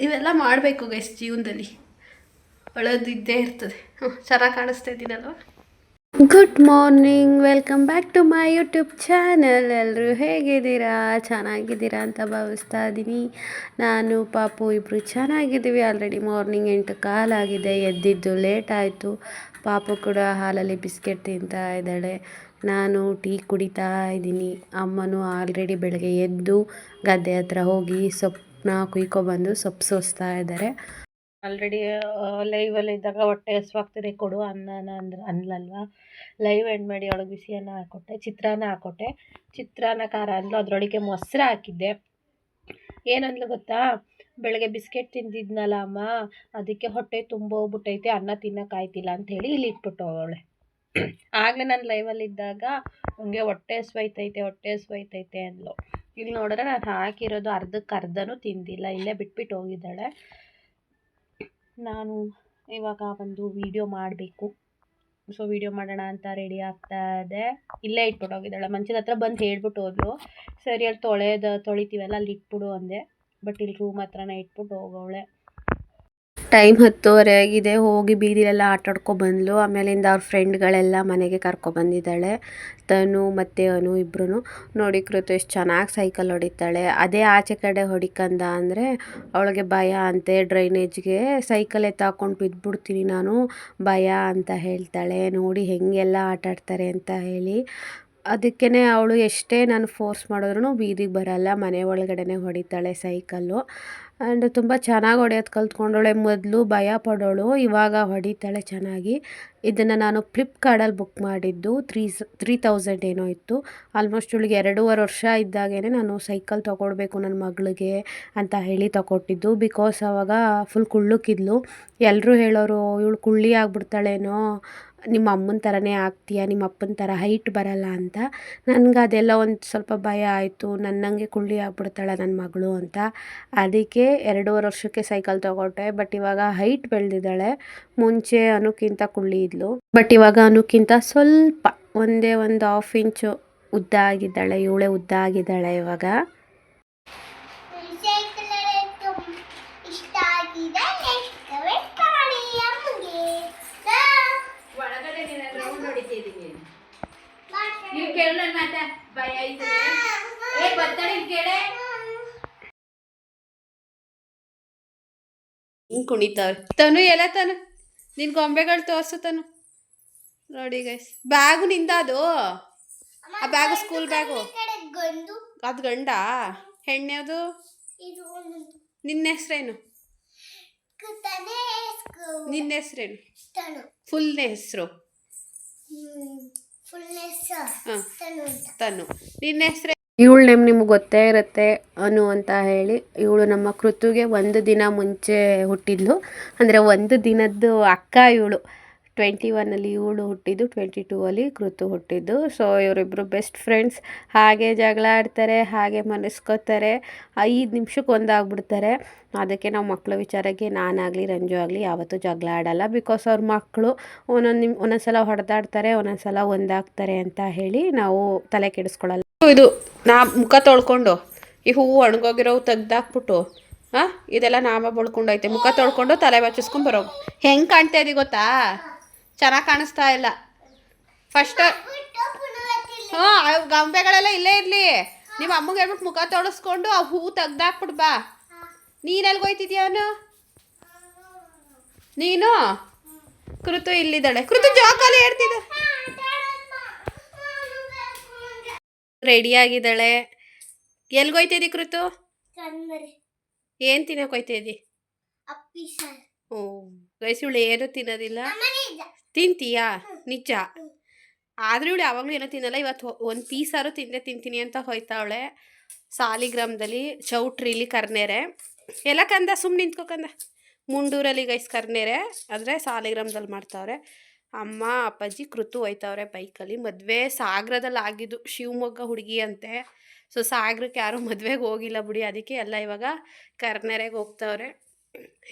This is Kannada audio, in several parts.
ಇವೆಲ್ಲ ಮಾಡಬೇಕು ಗೈಸ್ ಜೀವನದಲ್ಲಿ. ಅಳೋದಿದ್ದೇ ಇರ್ತದೆ. ಚೆನ್ನಾಗಿ ಕಾಣಿಸ್ತಾ ಇದ್ದೀನಲ್ವ? Good morning welcome back to my YouTube channel ಎಲ್ಲರೂ ಹೇಗಿದ್ದೀರಾ? ಚೆನ್ನಾಗಿದ್ದೀರಾ ಅಂತ ಭಾವಿಸ್ತಾ ಇದ್ದೀನಿ. ನಾನು, ಪಾಪು ಇಬ್ಬರು ಚೆನ್ನಾಗಿದ್ದೀವಿ. ಆಲ್ರೆಡಿ ಮಾರ್ನಿಂಗ್ ಎಂಟು ಕಾಲಾಗಿದೆ ಎದ್ದಿದ್ದು ಲೇಟ್ ಆಯಿತು. ಪಾಪು ಕೂಡ ಹಾಲಲ್ಲಿ ಬಿಸ್ಕೆಟ್ ತಿಂತಾ ಇದ್ದಾಳೆ. ನಾನು ಟೀ ಕುಡಿತಾ ಇದ್ದೀನಿ. ಅಮ್ಮನೂ ಆಲ್ರೆಡಿ ಬೆಳಗ್ಗೆ ಎದ್ದು ಗದ್ದೆ ಹತ್ರ ಹೋಗಿ ಸೊಪ್ಪನ್ನ ಕುಯ್ಕೊಬಂದು ಸೊಪ್ಪು ಸೋಸ್ತಾ ಇದ್ದಾರೆ. ಆಲ್ರೆಡಿ ಲೈವಲ್ಲಿ ಇದ್ದಾಗ ಹೊಟ್ಟೆ ಹಸ್ವಾಗ್ತಿದೆ ಕೊಡು ಅನ್ನನ ಅಂದ್ರೆ, ಅನ್ಲಲ್ವಾ? ಲೈವ್ ಎಂಡ್ ಮಾಡಿ ಒಳಗೆ ಬಿಸಿ ಅನ್ನ ಹಾಕ್ಕೊಟ್ಟೆ ಚಿತ್ರಾನ್ನ ಹಾಕ್ಕೊಟ್ಟೆ ಚಿತ್ರಾನ್ನ, ಖಾರ ಅಂದ್ಲು. ಅದರೊಳಗೆ ಮೊಸರು ಹಾಕಿದ್ದೆ. ಏನಂದ್ಲು ಗೊತ್ತಾ? ಬೆಳಗ್ಗೆ ಬಿಸ್ಕೆಟ್ ತಿಂದಿದ್ನಲ್ಲ ಅಮ್ಮ, ಅದಕ್ಕೆ ಹೊಟ್ಟೆ ತುಂಬ ಹೋಗ್ಬಿಟ್ಟೈತೆ, ಅನ್ನ ತಿನ್ನೋಕ್ಕಾಯ್ತಿಲ್ಲ ಅಂತ ಹೇಳಿ ಇಲ್ಲಿ ಇಟ್ಬಿಟ್ಟು ಅವಳೆ. ಆಗಲೇ ನಾನು ಲೈವಲ್ಲಿ ಇದ್ದಾಗ ನನಗೆ ಹೊಟ್ಟೆ ಹಸ್ವೈತೈತೆ ಹೊಟ್ಟೆ ಹಸ್ವೈತೈತೆ ಅಂದ್ಲು. ಇಲ್ಲಿ ನೋಡಿದ್ರೆ ನಾನು ಹಾಕಿರೋದು ಅರ್ಧಕ್ಕೆ ಅರ್ಧನೂ ತಿಂದಿಲ್ಲ, ಇಲ್ಲೇ ಬಿಟ್ಬಿಟ್ಟು ಹೋಗಿದ್ದಾಳೆ. ನಾನು ಇವಾಗ ಒಂದು ವಿಡಿಯೋ ಮಾಡಬೇಕು. ಸೊ ವಿಡಿಯೋ ಮಾಡೋಣ ಅಂತ ರೆಡಿ ಆಗ್ತಾ ಇದೆ. ಇಲ್ಲೇ ಇಟ್ಬಿಟ್ಟು ಹೋಗಿದ್ದಾಳೆ. ಮಂಚದ ಹತ್ರ ಬಂದು ಹೇಳ್ಬಿಟ್ಟು ಹೋದ್ಲು. ಸರಿ, ಅಲ್ಲಿ ತೊಳೆದ, ತೊಳಿತೀವಲ್ಲ, ಅಲ್ಲಿ ಇಟ್ಬಿಡು ಅಂದೆ. ಬಟ್ ಇಲ್ಲಿ ರೂಮ್ ಹತ್ರನೇ ಇಟ್ಬಿಟ್ಟು ಹೋಗವಳೆ. ಟೈಮ್ ಹತ್ತುವರೆ ಆಗಿದೆ. ಹೋಗಿ ಬೀದಿಲೆಲ್ಲ ಆಟಾಡ್ಕೊ ಬಂದ್ಲು. ಆಮೇಲಿಂದ ಅವ್ರ ಫ್ರೆಂಡ್ಗಳೆಲ್ಲ ಮನೆಗೆ ಕರ್ಕೊಬಂದಿದ್ದಾಳೆ ತನು ಮತ್ತು ಅನು ಇಬ್ಬರು ನೋಡಿ ಕೃತು ಎಷ್ಟು ಚೆನ್ನಾಗಿ ಸೈಕಲ್ ಹೊಡಿತಾಳೆ. ಅದೇ ಆಚೆ ಕಡೆ ಹೊಡಿಕಂದ ಅಂದರೆ ಅವಳಿಗೆ ಭಯ ಅಂತೆ. ಡ್ರೈನೇಜ್ಗೆ ಸೈಕಲ್ ಎತ್ತಾಕೊಂಡು ಬಿದ್ದುಬಿಡ್ತೀನಿ ನಾನು. ಭಯ ಅಂತ ಹೇಳ್ತಾಳೆ. ನೋಡಿ ಹೆಂಗೆಲ್ಲ ಆಟಾಡ್ತಾರೆ ಅಂತ ಹೇಳಿ. ಅದಕ್ಕೇ ಅವಳು ಎಷ್ಟೇ ನಾನು ಫೋರ್ಸ್ ಮಾಡಿದ್ರೂ ಬೀದಿಗೆ ಬರಲ್ಲ, ಮನೆ ಒಳಗಡೆನೇ ಹೊಡಿತಾಳೆ ಸೈಕಲ್ಲು. ಆ್ಯಂಡ್ ತುಂಬ ಚೆನ್ನಾಗಿ ಹೊಡೆಯೋದು ಕಲ್ತ್ಕೊಂಡವಳೆ. ಮೊದಲು ಭಯ ಪಡೋಳು, ಇವಾಗ ಹೊಡಿತಾಳೆ ಚೆನ್ನಾಗಿ. ಇದನ್ನು ನಾನು ಫ್ಲಿಪ್ಕಾರ್ಟಲ್ಲಿ ಬುಕ್ ಮಾಡಿದ್ದು, ತ್ರೀ ತ್ರೀ ತೌಸಂಡ್ ಏನೋ ಇತ್ತು. ಆಲ್ಮೋಸ್ಟ್ ಇವಳಿಗೆ ಎರಡೂವರೆ ವರ್ಷ ಇದ್ದಾಗೇ ನಾನು ಸೈಕಲ್ ತೊಗೊಳ್ಬೇಕು ನನ್ನ ಮಗಳಿಗೆ ಅಂತ ಹೇಳಿ ತಗೊಟ್ಟಿದ್ದು. ಬಿಕಾಸ್ ಅವಾಗ ಫುಲ್ ಕುಳ್ಳುಕಿದ್ಲು. ಎಲ್ಲರೂ ಹೇಳೋರು, ಇವಳು ಕುಳ್ಳಿ ಆಗ್ಬಿಡ್ತಾಳೇನೋ? ನಿಮ್ಮ ಅಮ್ಮನ ಥರನೇ ಆಗ್ತೀಯ? ನಿಮ್ಮ ಅಪ್ಪನ ಥರ ಹೈಟ್ ಬರಲ್ಲ ಅಂತ. ನನಗೆ ಅದೆಲ್ಲ ಒಂದು ಸ್ವಲ್ಪ ಭಯ ಆಯಿತು. ನನ್ನಂಗೆ ಕುಳ್ಳಿ ಆಗ್ಬಿಡ್ತಾಳೆ ನನ್ನ ಮಗಳು ಅಂತ. ಅದಕ್ಕೆ ಎರಡೂವರೆ ವರ್ಷಕ್ಕೆ ಸೈಕಲ್ ತೊಗೊಟ್ಟೆ. ಬಟ್ ಇವಾಗ ಹೈಟ್ ಬೆಳೆದಿದ್ದಾಳೆ. ಮುಂಚೆ ಅನುಕ್ಕಿಂತ ಕುಳ್ಳಿ ಇದ್ಲು. ಬಟ್ ಇವಾಗ ಅನುಕ್ಕಿಂತ ಸ್ವಲ್ಪ, ಒಂದೇ ಒಂದು ಹಾಫ್ ಇಂಚು ಉದ್ದ ಆಗಿದ್ದಾಳೆ ಇವಳೆ ಉದ್ದ ಆಗಿದ್ದಾಳೆ ಇವಾಗ ಇಷ್ಟ ಆಗಿದೆ ನೆಕ್ಸ್ಟ್ ವೆಟ್ ಮಾಡಿ ಅಮ್ಮಗೆ ಒಳಗಡೆ ಹೊಡಿತಿದ್ದೀನಿ ನೀವು ಕೇಳು ನನ್ನ ಮಾತಾ ಭಯ ಇದೆ ಏ ಬರ್ತಾಳೆ ಇಲ್ಲಿ ಕೇಳೆ ಹಿಂಗೆ ಕುಣಿತಾವ್ರೆ ತನು ಎಲ್ಲ ತನು ನಿನ್ ಗೊಂಬೆಗಳು ತೋರ್ಸು ತನು ನೋಡಿ ಗೈಸ್ ಬ್ಯಾಗು ನಿಂದ ಅದು ಆ ಬ್ಯಾಗು ಸ್ಕೂಲ್ ಬ್ಯಾಗು ಅದು ಗಂಡ ಹೆಣ್ಣೆ ಅದು ನಿನ್ನ ಹೆಸ್ರೇನು ಕುತನೆ ನಿನ್ನ ಹೆಸ್ರೇನು ತನು ಫುಲ್ ಹೆಸರು ತನು ನಿನ್ನ ಹೆಸರು? ಇವಳು ನೇಮ್ ನಿಮ್ಗೆ ಗೊತ್ತೇ ಇರುತ್ತೆ ಅನು ಅಂತ ಹೇಳಿ. ಇವಳು ನಮ್ಮ ಕೃತುಗೆ ಒಂದು ದಿನ ಮುಂಚೆ ಹುಟ್ಟಿದ್ಲು. ಅಂದರೆ ಒಂದು ದಿನದ್ದು ಅಕ್ಕ ಇವಳು. ಟ್ವೆಂಟಿ ಒನ್ನಲ್ಲಿ ಇವಳು ಹುಟ್ಟಿದ್ದು ಟ್ವೆಂಟಿ ಟೂ ಅಲ್ಲಿ ಕೃತು ಹುಟ್ಟಿದ್ದು. ಸೊ ಇವರಿಬ್ಬರು ಬೆಸ್ಟ್ ಫ್ರೆಂಡ್ಸ್ ಹಾಗೆ ಜಗಳ ಆಡ್ತಾರೆ, ಹಾಗೆ ಮನಸ್ಕೋತಾರೆ. ಐದು ನಿಮಿಷಕ್ಕೆ ಒಂದಾಗ್ಬಿಡ್ತಾರೆ. ಅದಕ್ಕೆ ನಾವು ಮಕ್ಕಳ ವಿಚಾರಕ್ಕೆ ನಾನಾಗಲಿ, ರಂಜು ಆಗಲಿ ಯಾವತ್ತೂ ಜಗಳ ಆಡಲ್ಲ. ಬಿಕಾಸ್ ಅವ್ರ ಮಕ್ಕಳು ಒಂದೊಂದು ನಿಮ್ ಒಂದೊಂದು ಸಲ ಹೊಡೆದಾಡ್ತಾರೆ ಒಂದೊಂದು ಸಲ ಒಂದಾಗ್ತಾರೆ ಅಂತ ಹೇಳಿ ನಾವು ತಲೆ ಕೆಡಿಸ್ಕೊಳ್ಳಲ್ಲ ಇದು, ನಾ ಮುಖ ತೊಳ್ಕೊಂಡು, ಈ ಹೂವು ಒಣಗೋಗಿರೋವು ತೆಗ್ದಾಕ್ಬಿಟ್ಟು, ಹಾಂ? ಇದೆಲ್ಲ ನಾಮ ಬಳ್ಕೊಂಡೈತೆ. ಮುಖ ತೊಳ್ಕೊಂಡು ತಲೆ ಬಚ್ಚಿಸ್ಕೊಂಡು ಬರೋ ಹೆಂಗೆ ಕಾಣ್ತಾ ಇದೀವಿ ಗೊತ್ತಾ? ಚೆನ್ನಾಗಿ ಕಾಣಿಸ್ತಾ ಇಲ್ಲ. ಫಸ್ಟ್ ಹ್ಞೂ ಗೊಂಬೆಗಳೆಲ್ಲ ಇಲ್ಲೇ ಇರಲಿ. ನಿಮ್ಮ ಅಮ್ಮಗೆ ಹೇಳ್ಬಿಟ್ಟು ಮುಖ ತೊಳಸ್ಕೊಂಡು ಆ ಹೂ ತೆಗ್ದಾಕ್ಬಿಟ್ಟು ಬಾ. ನೀನೆಲ್ಲಿ ಹೋಯ್ತಿದ್ಯಾ ಅವನು? ನೀನು? ಕೃತು ಇಲ್ಲಿದ್ದಾಳೆ. ಕೃತು ಜೋಕಾಲಿ ಹೇಳ್ತಿದ್ದ ರೆಡಿ ಆಗಿದ್ದಾಳೆ. ಎಲ್ಗೋಯ್ತಿದ್ದಿ ಕೃತು? ಏನು ತಿನ್ನೋಕೆ ಹೋಯ್ತಿದ್ದಿ? ಓ ಗೈಸಿವಳು ಏನು ತಿನ್ನೋದಿಲ್ಲ. ತಿಂತೀಯಾ? ನಿಜ? ಆದರೂ ಇವಳು ಯಾವಾಗಲೂ ಏನೋ ತಿನ್ನಲ್ಲ. ಇವತ್ತು ಒಂದು ಪೀಸಾರು ತಿಂದೆ ತಿಂತೀನಿ ಅಂತ ಹೋಯ್ತಾವಳೆ. ಸಾಲಿಗ್ರಾಮದಲ್ಲಿ ಚೌಟ್ರಿಲಿ ಕರ್ನೇರೆ. ಎಲ್ಲ ಕಂದ ಸುಮ್ಮನೆ ನಿಂತ್ಕೊಕಂದ ಮುಂಡೂರಲ್ಲಿ ಗೈಸ್ ಕರ್ನೇರೆ. ಆದರೆ ಸಾಲಿಗ್ರಾಮದಲ್ಲಿ ಮಾಡ್ತಾವ್ರೆ. ಅಮ್ಮ ಅಪ್ಪಾಜಿ ಕೃತು ಹೋಯ್ತಾವ್ರೆ ಬೈಕಲ್ಲಿ. ಮದುವೆ ಸಾಗರದಲ್ಲಿ ಆಗಿದ್ದು ಶಿವಮೊಗ್ಗ ಹುಡುಗಿ ಅಂತೆ. ಸೊ ಸಾಗರಕ್ಕೆ ಯಾರೂ ಮದುವೆಗೆ ಹೋಗಿಲ್ಲ ಬಿಡಿ. ಅದಕ್ಕೆ ಎಲ್ಲ ಇವಾಗ ಕರ್ನೆರೆಗೆ ಹೋಗ್ತಾವ್ರೆ.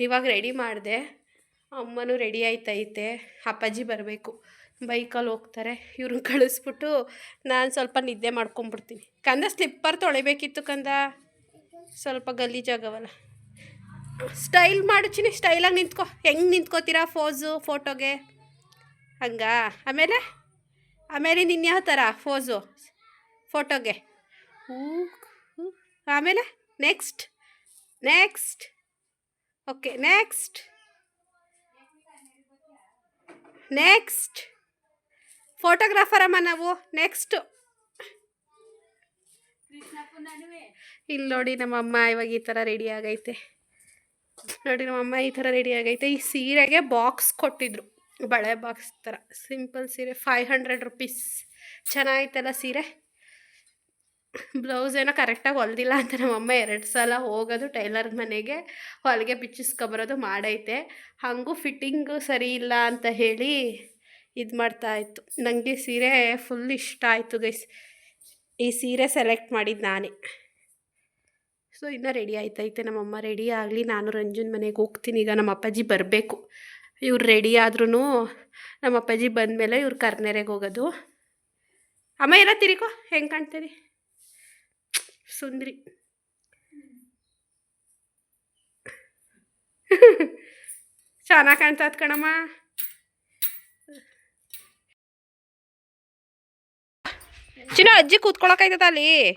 ಇವಾಗ ರೆಡಿ ಮಾಡಿದೆ. ಅಮ್ಮನೂ ರೆಡಿ ಆಯ್ತೈತೆ. ಅಪ್ಪಾಜಿ ಬರಬೇಕು. ಬೈಕಲ್ಲಿ ಹೋಗ್ತಾರೆ. ಇವ್ರನ್ನ ಕಳಿಸ್ಬಿಟ್ಟು ನಾನು ಸ್ವಲ್ಪ ನಿದ್ದೆ ಮಾಡ್ಕೊಂಬಿಡ್ತೀನಿ. ಕಂದ ಸ್ಲಿಪ್ಪರ್ ತೊಳಿಬೇಕಿತ್ತು ಕಂದ. ಸ್ವಲ್ಪ ಗಲೀಜಾಗವಲ್ಲ ಸ್ಟೈಲ್ ಮಾಡು ಚಿನಿ ಸ್ಟೈಲಾಗಿ ನಿಂತ್ಕೊ. ಹೆಂಗೆ ನಿಂತ್ಕೋತೀರಾ ಫೋಸು ಫೋಟೋಗೆ ಹಂಗಾ. ಆಮೇಲೆ? ಆಮೇಲೆ ನಿನ್ನ ಯಾವ ಥರ ಫೋಸು ಫೋಟೋಗೆ ಹ್ಞೂ. ಆಮೇಲೆ? Next next okay next next photographer ಅಮ್ಮ ನಾವು. ನೆಕ್ಸ್ಟು ಇಲ್ಲಿ ನೋಡಿ ನಮ್ಮಮ್ಮ ಇವಾಗ ಈ ಥರ ರೆಡಿ ಆಗೈತೆ. ನೋಡಿ ನಮ್ಮಮ್ಮ ಈ ಥರ ರೆಡಿ ಆಗೈತೆ. ಈ ಸೀರೆಗೆ ಬಾಕ್ಸ್ ಕೊಟ್ಟಿದ್ರು. ಬಳೆ ಬಾಕ್ಸ್ ಥರ. ಸಿಂಪಲ್ ಸೀರೆ ಫೈವ್ ಹಂಡ್ರೆಡ್ ರುಪೀಸ್ ಚೆನ್ನಾಗೈತಲ್ಲ ಸೀರೆ? ಬ್ಲೌಸ್ ಏನೋ ಕರೆಕ್ಟಾಗಿ ಹೊಲ್ದಿಲ್ಲ ಅಂತ ನಮ್ಮಮ್ಮ ಎರಡು ಸಲ ಹೋಗೋದು ಟೈಲರ್ ಮನೆಗೆ, ಹೊಲಿಗೆ ಬಿಚ್ಚಿಸ್ಕೊಬರೋದು ಮಾಡೈತೆ. ಹಾಗೂ ಫಿಟ್ಟಿಂಗು ಸರಿ ಇಲ್ಲ ಅಂತ ಹೇಳಿ ಇದು ಮಾಡ್ತಾ ಇತ್ತು. ನನಗೆ ಸೀರೆ ಫುಲ್ ಇಷ್ಟ ಆಯಿತು ಗೈಸ್ ಈ ಸೀರೆ ಸೆಲೆಕ್ಟ್ ಮಾಡಿದ್ದು ನಾನೇ. ಸೊ ಇನ್ನೂ ರೆಡಿ ಆಯ್ತೈತೆ. ನಮ್ಮಮ್ಮ ರೆಡಿ ಆಗಲಿ. ನಾನು ರಂಜನ್ ಮನೆಗೆ ಹೋಗ್ತೀನಿ. ಈಗ ನಮ್ಮ ಅಪ್ಪಾಜಿ ಬರಬೇಕು. ಇವ್ರು ರೆಡಿ ಆದ್ರೂ ನಮ್ಮ ಅಪ್ಪಾಜಿ ಬಂದಮೇಲೆ ಇವ್ರು ಕರ್ನೆರೆಗೆ ಹೋಗೋದು. ಅಮ್ಮ, ಎಲ್ಲ ತಿರಿಕೋ ಹೆಂಗೆ ಕಾಣ್ತೀರಿ? ಸುಂದ್ರಿ. ಚೆನ್ನಾಗಿ ಕಾಣ್ತದ ಕಣಮ್ಮ. ಚಿನ್ನ ಅಜ್ಜಿ ಕೂತ್ಕೊಳಕೈತದ ಅಲ್ಲಿ?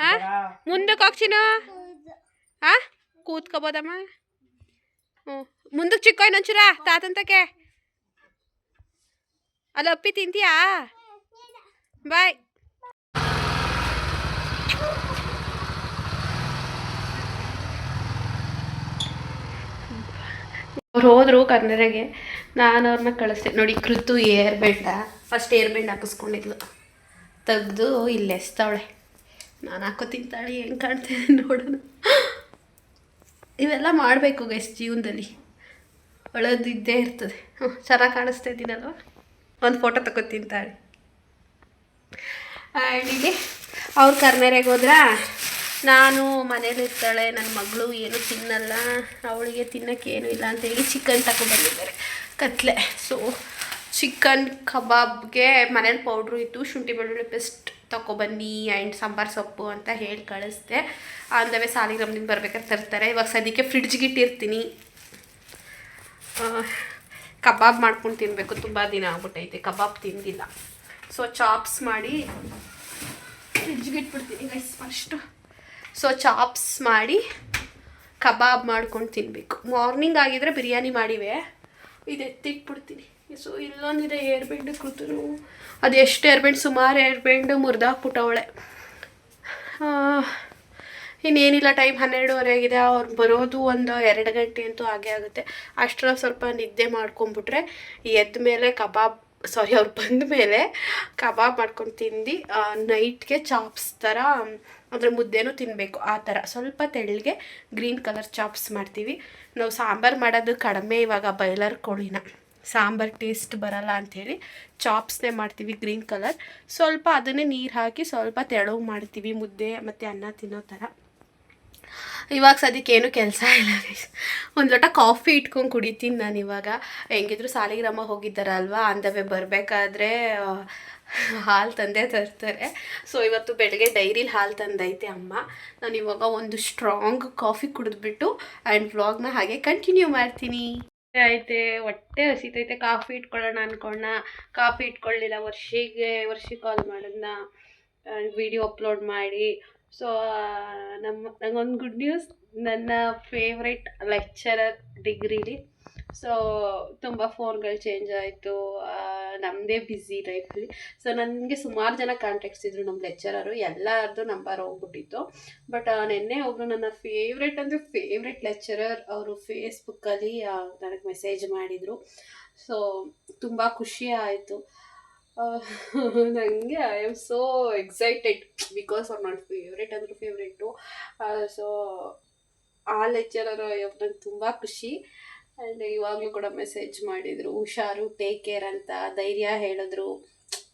ಹಾ? ಮುಂದಕ್ಕೆ ಹೋಗಿ ಚಿನ್ನ. ಹಾ? ಕೂತ್ಕೋಬೋದಮ್ಮ. ಹ್ಞೂ. ಮುಂದಕ್ಕೆ ಚಿಕ್ಕ ಇನ್ನೊಂಚೂರ ತಾತಂತಕ್ಕೆ. ಅಲ್ಲಿ, ಅಪ್ಪಿ ತಿಂತೀಯಾ? ಬಾಯ್. ಅವ್ರು ಹೋದ್ರು ಕನ್ನಡಗೆ ನಾನು ಅವ್ರನ್ನ ಕಳಿಸ್ದೆ. ನೋಡಿ, Kritu hair band first hair band ಹಾಕಿಸ್ಕೊಂಡಿದ್ಲು. ತೆಗ್ದು ಇಲ್ಲಿ ಎಸ್ತಾವಳೆ. ನಾನು ಹಾಕೋ ತಿಂತಾಳೆ ಹೆಂಗೆ ಕಾಣ್ತೇನೆ ನೋಡೋಣ. ಇವೆಲ್ಲ ಮಾಡಬೇಕು ಗೈಸ್ ಜೀವನದಲ್ಲಿ. ಒಳದಿದ್ದೇ ಇರ್ತದೆ. ಹ್ಞೂ ಚೆನ್ನಾಗಿ ಕಾಣಿಸ್ತಾ ಇದ್ದೀನಲ್ವ ಒಂದು ಫೋಟೋ ತಗೋ ತಿಂತಾಳೆ ಆ್ಯಂಡ್ ಇಲ್ಲಿ ಅವ್ರು ಕರ್ನೆರೆಗೆ ಹೋದ್ರಾ? ನಾನು ಮನೇಲಿರ್ತಾಳೆ ನನ್ನ ಮಗಳು ಏನು ತಿನ್ನಲ್ಲ, ಅವಳಿಗೆ ತಿನ್ನೋಕ್ಕೆ ಏನು ಇಲ್ಲ ಅಂತೇಳಿ ಚಿಕನ್ ತಗೊಂಡ್ಬಂದಿದ್ದಾರೆ ಕತ್ಲೆ. ಸೊ ಚಿಕನ್ ಕಬಾಬ್ಗೆ ಮನೇಲಿ ಪೌಡ್ರು ಇತ್ತು, ಶುಂಠಿ ಬೆಳ್ಳುಳ್ಳಿ ಪೇಸ್ಟ್ ತಗೊಬನ್ನಿ ಆ್ಯಂಡ್ ಸಾಂಬಾರು ಸೊಪ್ಪು ಅಂತ ಹೇಳಿ ಕಳಿಸ್ದೆ. ಅಂದವೇ ಸಾಲಿಗ್ರಾಮದಿಂದ ಬರ್ಬೇಕಾದ್ರೆ ತರ್ತಾರೆ. ಇವಾಗ ಸದ್ಯಕ್ಕೆ ಫ್ರಿಡ್ಜ್ಗೆ ಇಟ್ಟಿರ್ತೀನಿ. ಕಬಾಬ್ ಮಾಡ್ಕೊಂಡು ತಿನ್ನಬೇಕು ತುಂಬ ದಿನ ಆಗ್ಬಿಟ್ಟೈತೆ, ಕಬಾಬ್ ತಿಂದಿಲ್ಲ. ಸೊ ಚಾಪ್ಸ್ ಮಾಡಿ ಫ್ರಿಡ್ಜ್ಗೆ ಇಟ್ಬಿಡ್ತೀನಿ ಗೈಸ್ ಫಸ್ಟು ಸೊ ಚಾಪ್ಸ್ ಮಾಡಿ ಕಬಾಬ್ ಮಾಡ್ಕೊಂಡು ತಿನ್ನಬೇಕು ಮಾರ್ನಿಂಗ್ ಆಗಿದ್ರೆ ಬಿರಿಯಾನಿ ಮಾಡಿವೆ. ಇದು ಎತ್ತಿಟ್ಬಿಡ್ತೀನಿ. ಸೊ ಇಲ್ಲೊಂದಿದೆ ಏರ್ ಬೆಂಡ್ ಕೂತರು. ಅದು ಎಷ್ಟು ಏರ್ ಬೆಂಡ್ ಸುಮಾರು ಏರ್ ಬೆಂಡ್ ಮುರಿದಾಕ್ಬಿಟ್ಟವಳೆ ಇನ್ನೇನಿಲ್ಲ, ಟೈಮ್ ಹನ್ನೆರಡುವರೆ ಆಗಿದೆ. ಅವ್ರು ಬರೋದು ಒಂದು ಎರಡು ಗಂಟೆ ಅಂತೂ ಆಗೇ ಆಗುತ್ತೆ. ಅಷ್ಟರಲ್ಲಿ ಸ್ವಲ್ಪ ನಿದ್ದೆ ಮಾಡ್ಕೊಂಬಿಟ್ರೆ ಎದ್ದ ಮೇಲೆ ಕಬಾಬ್ ಸಾರಿ ಅವ್ರು ಬಂದ ಮೇಲೆ ಕಬಾಬ್ ಮಾಡ್ಕೊಂಡು ತಿಂದು ನೈಟ್ಗೆ ಚಾಪ್ಸ್ ಥರ ಅಂದರೆ ಮುದ್ದೆನೂ ತಿನ್ನಬೇಕು ಆ ಥರ ಸ್ವಲ್ಪ ತೆಳ್ಳಗೆ ಗ್ರೀನ್ ಕಲರ್ ಚಾಪ್ಸ್ ಮಾಡ್ತೀವಿ. ನಾವು ಸಾಂಬಾರು ಮಾಡೋದು ಕಡಿಮೆ ಇವಾಗ ಬೈಲರ್ ಕೋಳಿನ. ಸಾಂಬಾರು ಟೇಸ್ಟ್ ಬರಲ್ಲ ಅಂಥೇಳಿ ಚಾಪ್ಸ್ನೇ ಮಾಡ್ತೀವಿ ಗ್ರೀನ್ ಕಲರ್. ಸ್ವಲ್ಪ ಅದನ್ನೇ ನೀರು ಹಾಕಿ ಸ್ವಲ್ಪ ತೆಳವು ಮಾಡ್ತೀವಿ ಮುದ್ದೆ ಮತ್ತು ಅನ್ನ ತಿನ್ನೋ ಥರ ಇವಾಗ ಸದ್ಯಕ್ಕೆ ಏನು ಕೆಲಸ ಇಲ್ಲ ಗೈಸ್ ಒಂದು ಲೋಟ ಕಾಫಿ ಇಟ್ಕೊಂಡು ಕುಡಿತೀನಿ ನಾನು ಇವಾಗ. ಹೆಂಗಿದ್ರು ಸಾಲಿಗ್ರಾಮ ಹೋಗಿದ್ದಾರಲ್ವಾ? ಅಂದವೇ ಬರಬೇಕಾದ್ರೆ ಹಾಲು ತಂದೆ ತರ್ತಾರೆ. ಸೊ ಇವತ್ತು ಬೆಳಗ್ಗೆ ಡೈರಿಲಿ ಹಾಲು ತಂದೈತೆ ಅಮ್ಮ. ನಾನು ಇವಾಗ ಒಂದು ಸ್ಟ್ರಾಂಗ್ ಕಾಫಿ ಕುಡಿದ್ಬಿಟ್ಟು ಆ್ಯಂಡ್ ವ್ಲಾಗ್ನ ಹಾಗೆ ಕಂಟಿನ್ಯೂ ಮಾಡ್ತೀನಿ. ಐತೆ ಹೊಟ್ಟೆ ಹಸಿತೈತೆ. ಕಾಫಿ ಇಟ್ಕೊಳ್ಳೋಣ ಅನ್ಕೊಂಡ ಕಾಫಿ ಇಟ್ಕೊಳ್ಳಿಲ್ಲ, ವರ್ಷಿಗೆ ವರ್ಷಿಗೆ ಕಾಲ್ ಮಾಡಿದ್ನ. ವಿಡಿಯೋ ಅಪ್ಲೋಡ್ ಮಾಡಿ. ಸೊ ನಮ್ಮ ನಂಗೊಂದು ಗುಡ್ ನ್ಯೂಸ್ ನನ್ನ ಫೇವ್ರೆಟ್ ಲೆಕ್ಚರರ್ ಡಿಗ್ರಿಲಿ ಸೊ ತುಂಬ ಫೋನ್ಗಳು ಚೇಂಜ್ ಆಯಿತು. ನಮ್ಮದೇ ಬ್ಯುಸಿ ಲೈಫಲ್ಲಿ ಸೊ ನನಗೆ ಸುಮಾರು ಜನ ಕಾಂಟ್ಯಾಕ್ಟ್ಸ್ ಇದ್ದರು ನಮ್ಮ ಲೆಕ್ಚರರು ಎಲ್ಲರದ್ದು ನಂಬರ್ ಹೋಗ್ಬಿಟ್ಟಿತ್ತು. ಬಟ್ ನಿನ್ನೆ ಒಬ್ಬರು ನನ್ನ ಫೇವ್ರೆಟ್ ಅಂದರೆ ಫೇವ್ರೆಟ್ ಲೆಕ್ಚರರ್ ಅವರು ಫೇಸ್ಬುಕ್ಕಲ್ಲಿ ನನಗೆ ಮೆಸೇಜ್ ಮಾಡಿದರು. ಸೊ ತುಂಬ ಖುಷಿ ಆಯಿತು. ನನಗೆ I am so excited because ಅವ್ರು ನನ್ನ ಫೇವ್ರೇಟ್ ಅಂದ್ರೆ ಫೇವ್ರೇಟು ಸೊ ಆ ಲೆಕ್ಚರರ್ ನಂಗೆ ತುಂಬ ಖುಷಿ. ಆ್ಯಂಡ್ ಇವಾಗಲೂ ಕೂಡ ಮೆಸೇಜ್ ಮಾಡಿದರು ಹುಷಾರು ಟೇಕ್ ಕೇರ್ ಅಂತ ಧೈರ್ಯ ಹೇಳಿದ್ರು.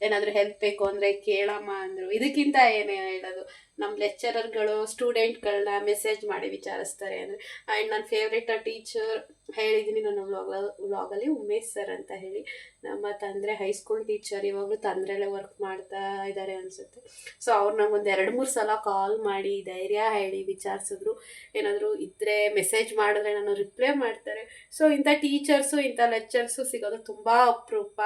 ಏನಾದರೂ ಹೆಲ್ಪ್ ಬೇಕು ಅಂದರೆ ಕೇಳಮ್ಮ ಅಂದರು. ಇದಕ್ಕಿಂತ ಏನೇ ಹೇಳೋದು. ನಮ್ಮ ಲೆಕ್ಚರರ್ಗಳು ಸ್ಟೂಡೆಂಟ್ಗಳನ್ನ ಮೆಸೇಜ್ ಮಾಡಿ ವಿಚಾರಿಸ್ತಾರೆ ಅಂದರೆ ಆ್ಯಂಡ್ ನನ್ನ ಫೇವ್ರೇಟ್ ಟೀಚರ್ ಹೇಳಿದ್ದೀನಿ ನನ್ನ ವ್ಲಾಗ ವ್ಲಾಗಲ್ಲಿ ಉಮೇಶ್ ಸರ್ ಅಂತ ಹೇಳಿ. ನಮ್ಮ ತಂದರೆ ಹೈಸ್ಕೂಲ್ ಟೀಚರ್ ಇವಾಗಲೂ ತಂದ್ರಲ್ಲೇ ವರ್ಕ್ ಮಾಡ್ತಾ ಇದ್ದಾರೆ ಅನಿಸುತ್ತೆ. ಸೊ ಅವ್ರು ನಮಗೊಂದು ಎರಡು ಮೂರು ಸಲ ಕಾಲ್ ಮಾಡಿ ಧೈರ್ಯ ಹೇಳಿ ವಿಚಾರಿಸಿದ್ರು. ಏನಾದರೂ ಇದ್ದರೆ ಮೆಸೇಜ್ ಮಾಡಿದ್ರೆ ನಾನು ರಿಪ್ಲೈ ಮಾಡ್ತಾರೆ. ಸೊ ಇಂಥ ಟೀಚರ್ಸು ಇಂಥ ಲೆಕ್ಚರ್ಸು ಸಿಗೋದು ತುಂಬ ಅಪರೂಪ.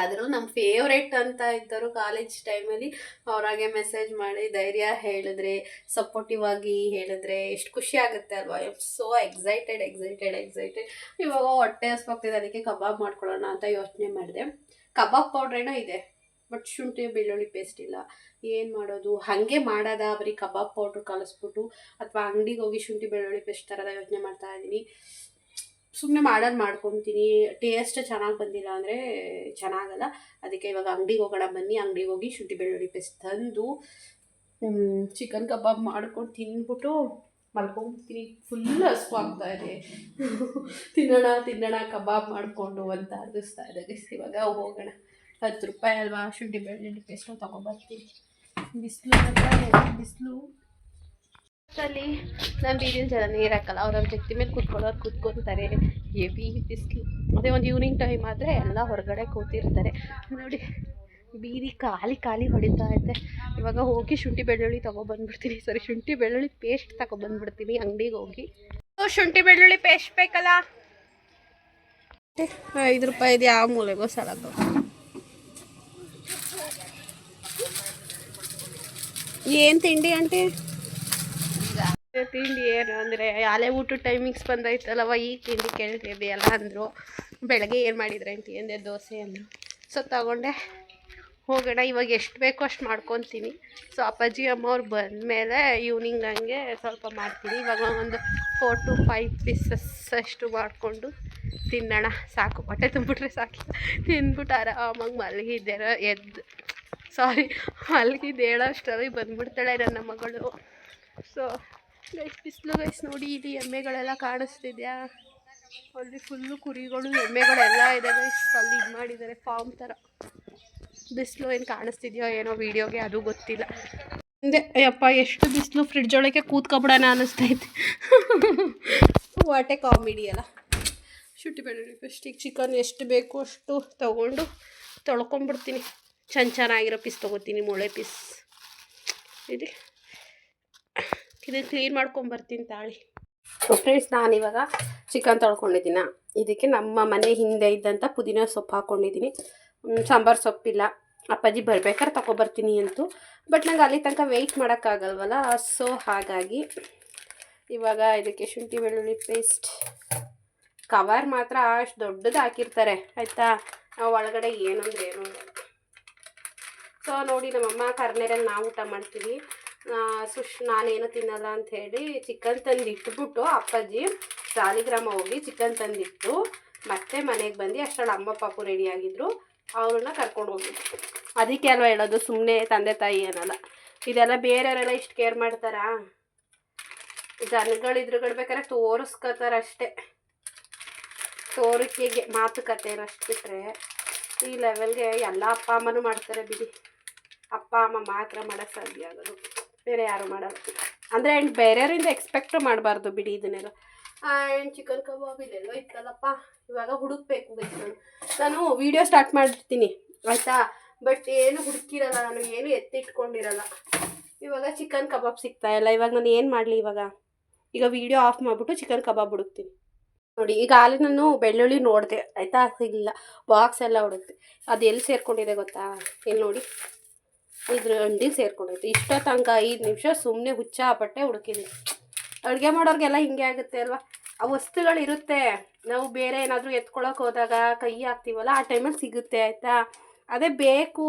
ಅದರಲ್ಲೂ ನಮ್ಮ ಫೇವ್ರೇಟ್ ಅಂತ ಇದ್ದರು ಕಾಲೇಜ್ ಟೈಮಲ್ಲಿ ಅವ್ರಾಗೆ ಮೆಸೇಜ್ ಮಾಡಿ ಧೈರ್ಯ ಹೇಳಿದ್ರೆ ಸಪೋರ್ಟಿವ್ ಆಗಿ ಹೇಳಿದ್ರೆ ಎಷ್ಟು ಖುಷಿ ಆಗುತ್ತೆ ಅಲ್ವಾ? I so excited excited excited ಇವಾಗ ಹೊಟ್ಟೆ ಹಸ್ವಾಗ್ತಿದೆ, ಅದಕ್ಕೆ ಕಬಾಬ್ ಮಾಡ್ಕೊಳ್ಳೋಣ ಅಂತ ಯೋಚನೆ ಮಾಡಿದೆ. ಕಬಾಬ್ ಪೌಡ್ರೇನೋ ಇದೆ ಬಟ್ ಶುಂಠಿ, ಬೆಳ್ಳುಳ್ಳಿ ಪೇಸ್ಟ್ ಇಲ್ಲ. ಏನು ಮಾಡೋದು? ಹಾಗೆ ಮಾಡೋದ, ಬರೀ ಕಬಾಬ್ ಪೌಡ್ರ್ ಕಲಿಸ್ಬಿಟ್ಟು, ಅಥವಾ ಅಂಗಡಿಗೆ ಹೋಗಿ ಶುಂಠಿ, ಬೆಳ್ಳುಳ್ಳಿ ಪೇಸ್ಟ್ ಥರದ ಯೋಚನೆ ಮಾಡ್ತಾ ಇದ್ದೀನಿ. ಸುಮ್ಮನೆ ಮಾಡೋದು ಮಾಡ್ಕೊತೀನಿ. ಟೇಸ್ಟ್ ಚೆನ್ನಾಗಿ ಬಂದಿಲ್ಲ ಅಂದರೆ ಚೆನ್ನಾಗಲ್ಲ. ಅದಕ್ಕೆ ಇವಾಗ ಅಂಗಡಿಗೆ ಹೋಗೋಣ ಬನ್ನಿ. ಅಂಗಡಿಗೆ ಹೋಗಿ ಶುಂಠಿ ಬೆಳ್ಳುಳ್ಳಿ ಪೇಸ್ಟ್ ತಂದು ಚಿಕನ್ ಕಬಾಬ್ ಮಾಡ್ಕೊಂಡು ತಿಂದ್ಬಿಟ್ಟು ಮಲ್ಕೊಂಡ್ಬಿಡ್ತೀನಿ ಫುಲ್ ಹಸು ಆಗ್ತಾ ಇದೆ. ತಿನ್ನೋಣ ತಿನ್ನೋಣ ಕಬಾಬ್ ಮಾಡಿಕೊಂಡು ಅಂತ ಅನ್ನಿಸ್ತಾ ಇದೆ. ಇವಾಗ ಹೋಗೋಣ. ಹತ್ತು ರೂಪಾಯಿ ಅಲ್ವಾ ಶುಂಠಿ ಬೆಳ್ಳುಳ್ಳಿ ಪೇಸ್ಟು ತೊಗೊಬರ್ತೀನಿ. ಬಿಸಿಲು ಬಿಸಿಲು. ಅಲ್ಲಿ ನಮ್ಮ ಬೀದಿನ ಜನ ನೀರು ಹಾಕಲ್ಲ. ಅವ್ರವ್ರ ಜೊತೆ ಮೇಲೆ ಕೂತ್ಕೊಳ್ಳೋರು ಕೂತ್ಕೊತಾರೆ. ಹೆವಿ ಬಿಸಿಲು. ಅದೇ ಒಂದು ಈವ್ನಿಂಗ್ ಟೈಮ್ ಆದರೆ ಎಲ್ಲ ಹೊರಗಡೆ ಕೂತಿರ್ತಾರೆ. ನೋಡಿ, ಬೀದಿ ಖಾಲಿ ಖಾಲಿ ಹೊಡಿತಾ ಐತೆ ಇವಾಗ ಹೋಗಿ ಶುಂಠಿ ಬೆಳ್ಳುಳ್ಳಿ ತೊಗೊಬಂದ್ಬಿಡ್ತೀನಿ. ಸರಿ ಶುಂಠಿ ಬೆಳ್ಳುಳ್ಳಿ ಪೇಸ್ಟ್ ತಗೊಬಂದ್ಬಿಡ್ತೀನಿ ಅಂಗಡಿಗೆ ಹೋಗಿ. ಶುಂಠಿ ಬೆಳ್ಳುಳ್ಳಿ ಪೇಸ್ಟ್ ಬೇಕಲ್ಲ? ಐದು ರೂಪಾಯಿದು ಯಾವ ಮೂಲೆಗೋ ಸಲದು ಏನು ತಿಂಡಿ ಆಂಟಿ? ತಿಂಡಿ ಏನು ಅಂದರೆ, ಅಲೆ ಊಟದ ಟೈಮಿಂಗ್ಸ್ ಬಂದೈತಲ್ಲವ ಈ ತಿಂಡಿ ಕೇಳ್ತಿದ್ದೀಯಲ್ಲ ಅಂದರು. ಬೆಳಗ್ಗೆ ಏನು ಮಾಡಿದ್ರೆ ಅಂತ ಎಂದೆ ದೋಸೆ ಅಂದರು ಸೊ ತಗೊಂಡೆ. ಹೋಗೋಣ, ಇವಾಗ ಎಷ್ಟು ಬೇಕೋ ಅಷ್ಟು ಮಾಡ್ಕೊತೀನಿ. ಸೊ ಅಪ್ಪಾಜಿ ಅಮ್ಮ ಅವ್ರು ಬಂದಮೇಲೆ ಈವ್ನಿಂಗ್ ಹಂಗೆ ಸ್ವಲ್ಪ ಮಾಡ್ತೀನಿ. ಇವಾಗ ಒಂದು ಫೋರ್ ಟು ಫೈವ್ ಪೀಸಸ್ ಅಷ್ಟು ಮಾಡಿಕೊಂಡು ತಿನ್ನೋಣ. ಸಾಕು ಹೊಟ್ಟೆ ತುಂಬಿಟ್ರೆ ಸಾಕು. ತಿಂದ್ಬಿಟ್ಟು ಆರಾಮಾಗಿ ಮಲಗಿದ್ದೆ ಎದ್ದು. ಸಾರಿ ಮಲಗಿದ್ದು ಹೇಳೋ ಅಷ್ಟರಲ್ಲಿ ಬಂದ್ಬಿಡ್ತಾಳೆ ನನ್ನ ಮಗಳು. ಸೊ ಗೈಸ್ ಬಿಸಿಲು ಗೈಸ್ ನೋಡಿ ಇಲ್ಲಿ ಎಮ್ಮೆಗಳೆಲ್ಲ ಕಾಣಿಸ್ತಿದ್ಯಾ? ಅಲ್ಲಿ ಫುಲ್ಲು ಕುರಿಗಳು, ಎಮ್ಮೆಗಳೆಲ್ಲ ಇದೆ ಗೈಸ್ ಅಲ್ಲಿ ಇದು ಮಾಡಿದ್ದಾರೆ ಫಾರ್ಮ್ ಥರ ಬಿಸಿಲು ಏನು ಕಾಣಿಸ್ತಿದ್ಯೋ ಏನೋ ವೀಡಿಯೋಗೆ ಅದು ಗೊತ್ತಿಲ್ಲ. ಅಂದೆ ಅಯ್ಯಪ್ಪ, ಎಷ್ಟು ಬಿಸಿಲು ಫ್ರಿಡ್ಜ್ ಒಳಗೆ ಕೂತ್ಕೊಬಿಡೋಣ ಅನ್ನಿಸ್ತೈತೆ ವಾಟೆ ಕಾಮಿಡಿ ಅಲ್ಲ. ಶುಂಠಿ ಬೆಳ್ಳುಳ್ಳಿ ಫಸ್ಟಿಗೆ ಚಿಕನ್ ಎಷ್ಟು ಬೇಕು ಅಷ್ಟು ತೊಗೊಂಡು ತೊಳ್ಕೊಂಬಿಡ್ತೀನಿ ಚೆನ್ನ ಚೆನ್ನಾಗಿರೋ ಪೀಸ್ ತೊಗೋತೀನಿ, ಮೊಳೆ ಪೀಸ್ ಇದೆ ಇದನ್ನು ಕ್ಲೀನ್ ಮಾಡ್ಕೊಂಬರ್ತೀನಿ ತಾಳಿ. ಫ್ರೆಂಡ್ಸ್ ನಾನು ಇವಾಗ ಚಿಕನ್ ತೊಳ್ಕೊಂಡಿದ್ದೀನ. ಇದಕ್ಕೆ ನಮ್ಮ ಮನೆ ಹಿಂದೆ ಇದ್ದಂಥ ಪುದೀನ ಸೊಪ್ಪು ಹಾಕ್ಕೊಂಡಿದ್ದೀನಿ ಸಾಂಬಾರು ಸೊಪ್ಪಿಲ್ಲ. ಅಪ್ಪಾಜಿ ಬರ್ಬೇಕಾದ್ರೆ ತಗೊಬರ್ತೀನಿ ಅಂತೂ. ಬಟ್ ನಂಗೆ ಅಲ್ಲಿ ತನಕ ವೆಯ್ಟ್ ಮಾಡೋಕ್ಕಾಗಲ್ವಲ್ಲ? ಸೊ ಹಾಗಾಗಿ ಇವಾಗ ಇದಕ್ಕೆ ಶುಂಠಿ, ಬೆಳ್ಳುಳ್ಳಿ ಪೇಸ್ಟ್ ಕವರ್ ಮಾತ್ರ ಅಷ್ಟು ದೊಡ್ಡದು ಹಾಕಿರ್ತಾರೆ. ಆಯಿತಾ? ನಾವು ಒಳಗಡೆ ಏನು ಅಂದ್ರೆ ಏನು? ಸೊ ನೋಡಿ, ನಮ್ಮಮ್ಮ ಕರ್ನೇರಲ್ಲಿ ನಾವು ಊಟ ಮಾಡ್ತೀವಿ. ಸುಶ್, ನಾನೇನು ತಿನ್ನಲ್ಲ ಅಂತ ಹೇಳಿ ಚಿಕನ್ ತಂದು ಇಟ್ಬಿಟ್ಟು ಅಪ್ಪಾಜಿ ಸಾಲಿಗ್ರಾಮ ಹೋಗಿ ಚಿಕನ್ ತಂದಿಟ್ಟು ಮತ್ತೆ ಮನೆಗೆ ಬಂದು ಅಷ್ಟರಲ್ಲಿ ಅಮ್ಮ ಪಾಪು ರೆಡಿಯಾಗಿದ್ರು ಅವ್ರನ್ನ ಕರ್ಕೊಂಡು ಹೋಗಿದ್ರು ಅದಕ್ಕೆ ಅಲ್ವಾ ಹೇಳೋದು ಸುಮ್ಮನೆ ತಂದೆ ತಾಯಿ ಏನಲ್ಲ ಇದೆಲ್ಲ ಬೇರೆಯವರೆಲ್ಲ ಇಷ್ಟು ಕೇರ್ ಮಾಡ್ತಾರಾ? ಜನಗಳು ಇದ್ರುಗಳ್ಬೇಕಾದ್ರೆ ತೋರಿಸ್ಕೋತಾರೆ ಅಷ್ಟೇ. ತೋರಿಕೆಗೆ ಮಾತುಕತೆ ಅಷ್ಟು ಬಿಟ್ಟರೆ ಈ ಲೆವೆಲ್ಗೆ ಎಲ್ಲ ಅಪ್ಪ ಅಮ್ಮನೂ ಮಾಡ್ತಾರೆ ಬಿಡಿ. ಅಪ್ಪ ಅಮ್ಮ ಮಾತ್ರ ಮಾಡೋಕ್ಕೆ ಸಾಧ್ಯ ಆಗೋದು. ಬೇರೆ ಯಾರು ಮಾಡಲ್ಲ. ಅಂದರೆ ಆ್ಯಂಡ್ ಬೇರೆಯವರಿಂದ ಎಕ್ಸ್ಪೆಕ್ಟ್ ಮಾಡಬಾರ್ದು ಬಿಡಿ ಇದನ್ನೆಲ್ಲ. ಆ್ಯಂಡ್ ಚಿಕನ್ ಕಬಾಬ್ ಇದೆಲ್ಲೋ ಇತ್ತಲ್ಲಪ್ಪ. ಇವಾಗ ಹುಡುಕ್ಬೇಕು ಬೇಕು ನಾನು. ನಾನು ವೀಡಿಯೋ ಸ್ಟಾರ್ಟ್ ಮಾಡಿರ್ತೀನಿ ಆಯಿತಾ? ಬಟ್ ಏನು ಹುಡುಕಿರಲ್ಲ ನಾನು, ಏನು ಎತ್ತಿಟ್ಕೊಂಡಿರಲ್ಲ. ಇವಾಗ ಚಿಕನ್ ಕಬಾಬ್ ಸಿಗ್ತಾ ಇಲ್ಲ. ಇವಾಗ ನಾನು ಏನು ಮಾಡಲಿ ಇವಾಗ? ಈಗ ವೀಡಿಯೋ ಆಫ್ ಮಾಡಿಬಿಟ್ಟು ಚಿಕನ್ ಕಬಾಬ್ ಹುಡುಕ್ತೀನಿ. ನೋಡಿ, ಈಗ ಅಲ್ಲಿ ನಾನು ಬೆಳ್ಳುಳ್ಳಿ ನೋಡಿದೆ, ಆಯಿತಾ? ಸಿಗಲಿಲ್ಲ ಬಾಕ್ಸ್ ಎಲ್ಲ ಹುಡುಕ್ತೆ ಅದು ಎಲ್ಲಿ ಸೇರ್ಕೊಂಡಿದೆ ಗೊತ್ತಾ? ಇಲ್ಲಿ ನೋಡಿ. ಇದ್ರ ಅಂಡಿ ಸೇರ್ಕೊಂಡೈತೆ ಇಷ್ಟೋ ತನಕ ಐದು ನಿಮಿಷ ಸುಮ್ಮನೆ ಹುಚ್ಚ ಬಟ್ಟೆ ಹುಡುಕಿದ್ದೀನಿ ಅಡುಗೆ ಮಾಡೋರಿಗೆಲ್ಲ ಹಿಂಗೆ ಆಗುತ್ತೆ ಅಲ್ವಾ? ಆ ವಸ್ತುಗಳು ಇರುತ್ತೆ. ನಾವು ಬೇರೆ ಏನಾದರೂ ಎತ್ಕೊಳಕ್ಕೆ ಹೋದಾಗ ಕೈ ಹಾಕ್ತೀವಲ್ಲ, ಆ ಟೈಮಲ್ಲಿ ಸಿಗುತ್ತೆ, ಆಯಿತಾ? ಅದೇ ಬೇಕು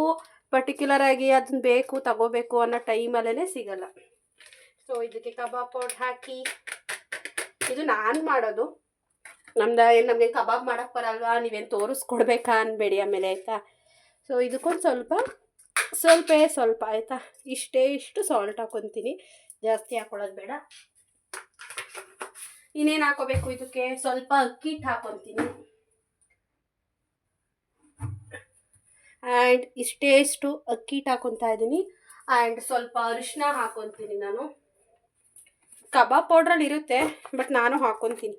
ಪರ್ಟಿಕ್ಯುಲರ್ ಆಗಿ ಅದನ್ನ ಬೇಕು, ತಗೋಬೇಕು ಅನ್ನೋ ಟೈಮಲ್ಲೇ ಸಿಗಲ್ಲ. ಸೊ ಇದಕ್ಕೆ ಕಬಾಬ್ ಪೌಡ್ರ್ ಹಾಕಿ. ಇದು ನಾನು ಮಾಡೋದು. ನಮ್ದು ಏನು ನಮಗೆ ಕಬಾಬ್ ಮಾಡೋಕ್ಕೆ ಬರಲ್ವಾ? ನೀವೇನು ತೋರಿಸ್ಕೊಡ್ಬೇಕಾ ಅನ್ಬೇಡಿ ಆಮೇಲೆ, ಆಯಿತಾ? ಸೊ ಇದಕ್ಕೊಂದು ಸ್ವಲ್ಪ ಸ್ವಲ್ಪೇ ಸ್ವಲ್ಪ ಆಯಿತಾ? ಇಷ್ಟೇ ಇಷ್ಟು ಸಾಲ್ಟ್ ಹಾಕೊತೀನಿ. ಜಾಸ್ತಿ ಹಾಕೊಳ್ಳೋದು ಬೇಡ. ಇನ್ನೇನು ಹಾಕೋಬೇಕು ಇದಕ್ಕೆ? ಸ್ವಲ್ಪ ಅಕ್ಕಿ ಹಿಟ್ಟು ಹಾಕೊತೀನಿ. ಆ್ಯಂಡ್ ಇಷ್ಟೇ ಇಷ್ಟು ಅಕ್ಕಿ ಹಿಟ್ಟು ಹಾಕೊತಾ ಇದ್ದೀನಿ. ಆ್ಯಂಡ್ ಸ್ವಲ್ಪ ಅರಿಶಿನ ಹಾಕೊತೀನಿ ನಾನು. ಕಬಾಬ್ ಪೌಡ್ರಲ್ಲಿ ಇರುತ್ತೆ ಬಟ್ ನಾನು ಹಾಕೊತೀನಿ.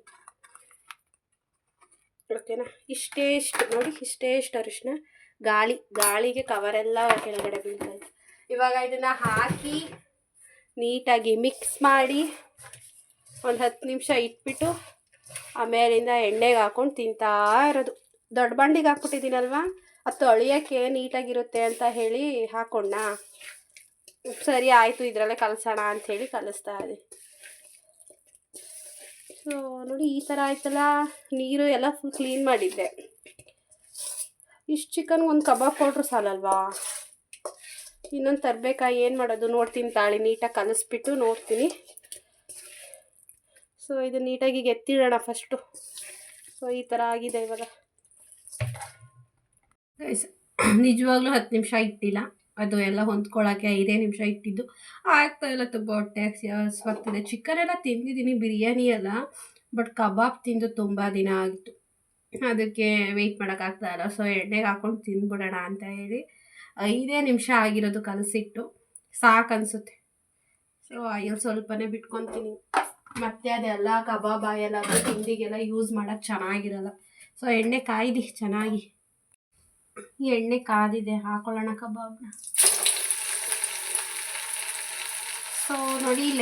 ಓಕೆನಾ ಇಷ್ಟೇ ಇಷ್ಟು, ನೋಡಿ, ಇಷ್ಟೇ ಇಷ್ಟು ಅರಿಶಿನ ಗಾಳಿ, ಗಾಳಿಗೆ ಕವರೆಲ್ಲ ಕೆಳಗಡೆ ಬೀಳ್ತಾ ಇತ್ತು. ಇವಾಗ ಇದನ್ನು ಹಾಕಿ ನೀಟಾಗಿ ಮಿಕ್ಸ್ ಮಾಡಿ ಒಂದು ಹತ್ತು ನಿಮಿಷ ಇಟ್ಬಿಟ್ಟು ಆಮೇಲಿಂದ ಎಣ್ಣೆಗೆ ಹಾಕೊಂಡು ತಿಂತಾ ಇರೋದು. ದೊಡ್ಡ ಬಂಡಿಗೆ ಹಾಕ್ಬಿಟ್ಟಿದ್ದೀನಲ್ವಾ? ಅದು ತೊಳಿಯೋಕ್ಕೆ ನೀಟಾಗಿರುತ್ತೆ ಅಂತ ಹೇಳಿ ಹಾಕೊಂಡ ಸರಿ, ಆಯಿತು, ಇದರಲ್ಲೇ ಕಲಸೋಣ ಅಂಥೇಳಿ ಕಲಿಸ್ತಾ ಇದೆ ಸೊ ನೋಡಿ, ಈ ಥರ ಆಯ್ತಲ್ಲ? ನೀರು ಎಲ್ಲ ಫುಲ್ ಕ್ಲೀನ್ ಮಾಡಿದ್ದೆ. ಇಷ್ಟು ಚಿಕನ್ ಒಂದು ಕಬಾಬ್ ಪೌಡ್ರ್ ಸಾಲಲ್ವಾ? ಇನ್ನೊಂದು ತರಬೇಕಾ ಏನು ಮಾಡೋದು? ನೋಡ್ತೀನಿ ತಾಳಿ, ನೀಟಾಗಿ ಕಲಿಸ್ಬಿಟ್ಟು ನೋಡ್ತೀನಿ. ಸೊ ಇದು ನೀಟಾಗಿ ಈಗ ಎತ್ತಿಡೋಣ ಫಸ್ಟು ಸೊ ಈ ಥರ ಆಗಿದೆ ಇವಾಗ. ನಿಜವಾಗ್ಲೂ ಹತ್ತು ನಿಮಿಷ ಇಟ್ಟಿಲ್ಲ. ಅದು ಎಲ್ಲ ಹೊಂದ್ಕೊಳ್ಳೋಕ್ಕೆ ಐದೇ ನಿಮಿಷ ಇಟ್ಟಿದ್ದು. ಆಗ್ತಾ ಇಲ್ಲ ತುಂಬ ಹೊಟ್ಟೆ ಸ್ವಾಗ್ತದೆ ಚಿಕನ್ ಎಲ್ಲ ತಿಂದಿದ್ದೀನಿ, ಬಿರಿಯಾನಿ ಎಲ್ಲ ಬಟ್ ಕಬಾಬ್ ತಿಂದು ತುಂಬ ದಿನ ಆಗಿತ್ತು ಅದಕ್ಕೆ ವೆಯ್ಟ್ ಮಾಡೋಕ್ಕಾಗ್ತಾ ಇಲ್ಲ. ಸೊ ಎಣ್ಣೆಗೆ ಹಾಕೊಂಡು ತಿಂದ್ಬಿಡೋಣ ಅಂತ ಹೇಳಿ ಐದೇ ನಿಮಿಷ ಆಗಿರೋದು ಕಲಸಿಟ್ಟು ಸಾಕು ಅನಿಸುತ್ತೆ. ಸೊ ಆಯಿಲ್ ಸ್ವಲ್ಪನೇ ಬಿಟ್ಕೊತೀನಿ. ಮತ್ತೆ ಅದೆಲ್ಲ ಕಬಾಬ್, ಆಯಿಲ್ ಅದು ತಿಂಡಿಗೆಲ್ಲ ಯೂಸ್ ಮಾಡೋಕ್ಕೆ ಚೆನ್ನಾಗಿರಲ್ಲ. ಸೊ ಎಣ್ಣೆ ಕಾಯ್ದು, ಚೆನ್ನಾಗಿ. ಎಣ್ಣೆ ಕಾದಿದೆ, ಹಾಕೊಳ್ಳೋಣ ಕಬಾಬ್ನ. ಸೊ ನೋಡಿ, ಇಲ್ಲ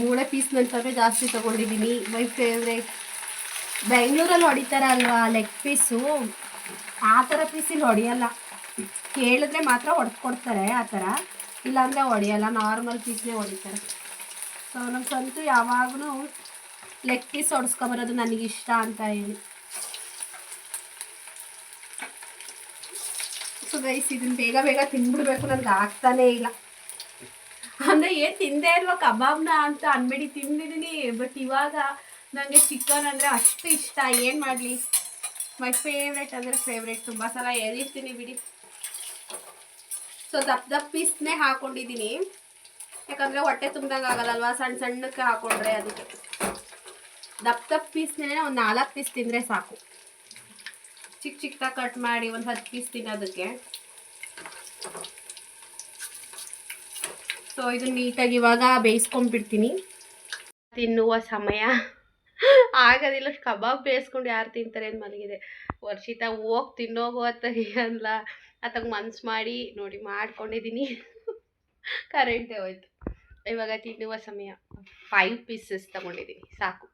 ಮೂಳೆ ಪೀಸ್ ನಂತರ ಜಾಸ್ತಿ ತೊಗೊಂಡಿದ್ದೀನಿ. ಮೈ ಫೇವ್ರೇಟ್ ಬೆಂಗಳೂರಲ್ಲಿ ಹೊಡಿತಾರಲ್ವಾ ಲೆಗ್ ಪೀಸು ಆ ಥರ ಪೀಸ್ ಹೊಡೆಯಲ್ಲ. ಕೇಳಿದ್ರೆ ಮಾತ್ರ ಹೊಡ್ಕೊಡ್ತಾರೆ ಆ ಥರ ಇಲ್ಲಾಂದರೆ ಹೊಡೆಯಲ್ಲ ನಾರ್ಮಲ್ ಪೀಸ್ನೇ ಹೊಡಿತಾರೆ. ಸೊ ನಮ್ಮ ಸ್ವಂತ ಯಾವಾಗಲೂ ಲೆಗ್ ಪೀಸ್ ಹೊಡೆಸ್ಕೊಬರೋದು ನನಗೆ ಇಷ್ಟ ಅಂತ ಹೇಳಿ. ಸೊ ಗೈಸ್ ಇದನ್ನ ಬೇಗ ಬೇಗ ತಿಂದ್ಬಿಡ್ಬೇಕು ನನಗೆ ಆಗ್ತಾನೇ ಇಲ್ಲ. ಅಂದರೆ ಏನು ತಿಂದೇ ಇಲ್ವಾ ಕಬಾಬ್ನ ಅಂತ ಅನ್ಬೇಡಿ ತಿಂದಿದ್ದೀನಿ ಬಟ್ ಇವಾಗ ನನಗೆ ಚಿಕನ್ ಅಂದರೆ ಅಷ್ಟು ಇಷ್ಟ. ಏನು ಮಾಡಲಿ? ಮೈ ಫೇವ್ರೆಟ್ ಅಂದರೆ ಫೇವ್ರೆಟ್ ತುಂಬ ಸಲ ಹೇಳಿರ್ತೀನಿ ಬಿಡಿ. ಸೊ ದಪ್ಪ ದಪ್ಪ ಪೀಸ್ನೇ ಹಾಕೊಂಡಿದ್ದೀನಿ ಯಾಕಂದರೆ ಹೊಟ್ಟೆ ತುಂಬ್ದಂಗೆ ಆಗಲ್ಲಲ್ವಾ? ಸಣ್ಣ ಸಣ್ಣಕ್ಕೆ ಹಾಕೊಂಡ್ರೆ ಅದಕ್ಕೆ. ದಪ್ಪ ದಪ್ಪ ಪೀಸ್ನೇ ಒಂದು ನಾಲ್ಕು ಪೀಸ್ ತಿಂದರೆ ಸಾಕು. ಚಿಕ್ಕ ಚಿಕ್ಕದಾಗಿ ಕಟ್ ಮಾಡಿ ಒಂದು ಹತ್ತು ಪೀಸ್ ತಿನ್ನೋದಕ್ಕೆ. ಸೊ ಇದು ನೀಟಾಗಿ ಇವಾಗ ಬೇಯಿಸ್ಕೊಂಡ್ಬಿಡ್ತೀನಿ. ತಿನ್ನುವ ಸಮಯ. ಆಗೋದಿಲ್ಲ ಕಬಾಬ್ ಬೇಯಿಸ್ಕೊಂಡು ಯಾರು ತಿಂತಾರೆ ಅಂತ ಮಲಗಿದೆ. ವರ್ಷಿತ ಹೋಗಿ ತಿನ್ನೋಗು ಅಂತ ಅಲ್ಲ ಅತ್ತಾಗ ಮನ್ಸು ಮಾಡಿ, ನೋಡಿ ಮಾಡ್ಕೊಂಡಿದ್ದೀನಿ ಕರೆಂಟೇ ಹೋಯ್ತು. ಇವಾಗ ತಿನ್ನುವ ಸಮಯ. ಫೈವ್ ಪೀಸಸ್ ತಗೊಂಡಿದ್ದೀನಿ ಸಾಕು.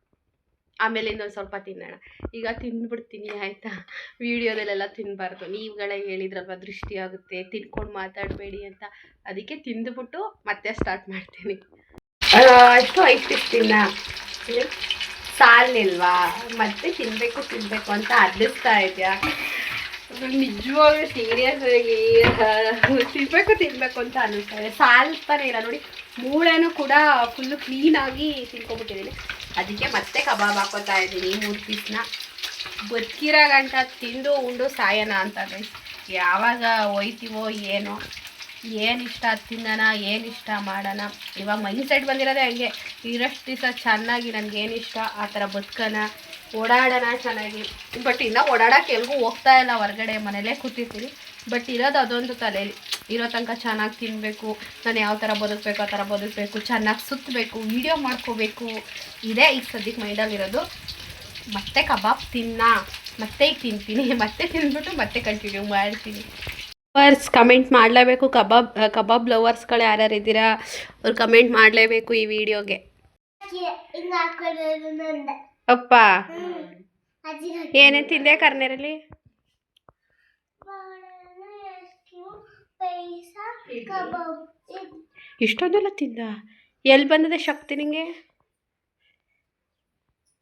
ಆಮೇಲೆ ಇನ್ನೊಂದು ಸ್ವಲ್ಪ ತಿನ್ನೋಣ. ಈಗ ತಿಂದ್ಬಿಡ್ತೀನಿ ಆಯಿತಾ? ವೀಡಿಯೋದಲ್ಲೆಲ್ಲ ತಿನ್ನಬಾರ್ದು ನೀವುಗಳೇ ಹೇಳಿದ್ರಲ್ವ, ದೃಷ್ಟಿ ಆಗುತ್ತೆ, ತಿನ್ಕೊಂಡು ಮಾತಾಡಬೇಡಿ ಅಂತ. ಅದಕ್ಕೆ ತಿಂದುಬಿಟ್ಟು ಮತ್ತೆ ಸ್ಟಾರ್ಟ್ ಮಾಡ್ತೀನಿ. ಅಷ್ಟು ಐದು ಪೀಸ್ ತಿನ್ನ ಸಾಲಿಲ್ವಾ? ಮತ್ತೆ ತಿನ್ಬೇಕು ತಿನ್ಬೇಕು ಅಂತ ಅದಿಸ್ತಾ ಇದೆಯಾ? ನಿಜವಾಗ್ಲೂ ಸೀರಿಯಸ್ ಆಗಿ ತಿನ್ಬೇಕು ತಿನ್ಬೇಕು ಅಂತ ಇದೆ. ಸಾಲ್ತಾನೆ ಇಲ್ಲ. ನೋಡಿ, ಮೂಳೆನೂ ಕೂಡ ಫುಲ್ಲು ಕ್ಲೀನಾಗಿ ತಿನ್ಕೊಬಿಟ್ಟಿದ್ದೀನಿ. ಅದಕ್ಕೆ ಮತ್ತೆ ಕಬಾಬ್ ಹಾಕೋತಾ ಇದ್ದೀನಿ, ಮೂರು ಪೀಸ್ನ ಬದುಕಿರೋ ಗಂಟ ತಿಂದು ಉಂಡು ಸಾಯೋಣ ಅಂತ. ಯಾವಾಗ ಹೋಯ್ತೀವೋ ಏನೋ. ಏನು ಇಷ್ಟ ಅದು ತಿನ್ನೋಣ, ಏನು ಇಷ್ಟ ಮಾಡೋಣ. ಇವಾಗ ಮೈಂಡ್ ಸೆಟ್ ಬಂದಿರೋದೇ ಹಂಗೆ. ಇರೋಷ್ಟು ದಿವಸ ಚೆನ್ನಾಗಿ ನನಗೆ ಏನು ಇಷ್ಟ, ಆ ಥರ ಬದುಕೋಣ, ಓಡಾಡೋಣ ಚೆನ್ನಾಗಿ. ಬಟ್ ಇನ್ನೂ ಓಡಾಡೋಕೆ ಎಲ್ಗೂ ಹೋಗ್ತಾ ಇಲ್ಲ ಹೊರಗಡೆ, ಮನೇಲೇ ಕೂತಿರ್ತೀನಿ. ಬಟ್ ಇರೋದು ಅದೊಂದು ತಲೆಯಲ್ಲಿ ಇರೋ ತನಕ ಚೆನ್ನಾಗಿ ತಿನ್ನಬೇಕು ನಾನು ಯಾವ ಥರ ಬದುಕಬೇಕು, ಆ ಥರ ಬದುಕಬೇಕು, ಚೆನ್ನಾಗಿ ಸುತ್ತಬೇಕು ವೀಡಿಯೋ ಮಾಡ್ಕೋಬೇಕು. ಇದೇ ಈಗ ಸದ್ಯಕ್ಕೆ ಮೈಂಡಲ್ಲಿರೋದು ಮತ್ತೆ ಕಬಾಬ್ ತಿನ್ನ. ಮತ್ತೆ ಈಗ ತಿಂತೀನಿ. ಮತ್ತೆ ತಿಂದ್ಬಿಟ್ಟು ಮತ್ತೆ ಕಂಟಿನ್ಯೂ ಮಾಡ್ತೀನಿ. ಲವರ್ಸ್ ಕಮೆಂಟ್ ಮಾಡಲೇಬೇಕು ಕಬಾಬ್ ಕಬಾಬ್ ಲವರ್ಸ್ಗಳು ಯಾರ್ಯಾರು ಇದ್ದೀರಾ ಅವ್ರು ಕಮೆಂಟ್ ಮಾಡಲೇಬೇಕು ಈ ವಿಡಿಯೋಗೆ. ಅಪ್ಪ. ಏನೇ ಏನೇನು ತಿಂದೆ ಕರ್ನೇರಲ್ಲಿ? ಇಷ್ಟೊಂದೆಲ್ಲ ತಿಂದ? ಎಲ್ಲಿ ಬಂದಿದೆ ಶಕ್ತಿ ನಿಂಗೆ?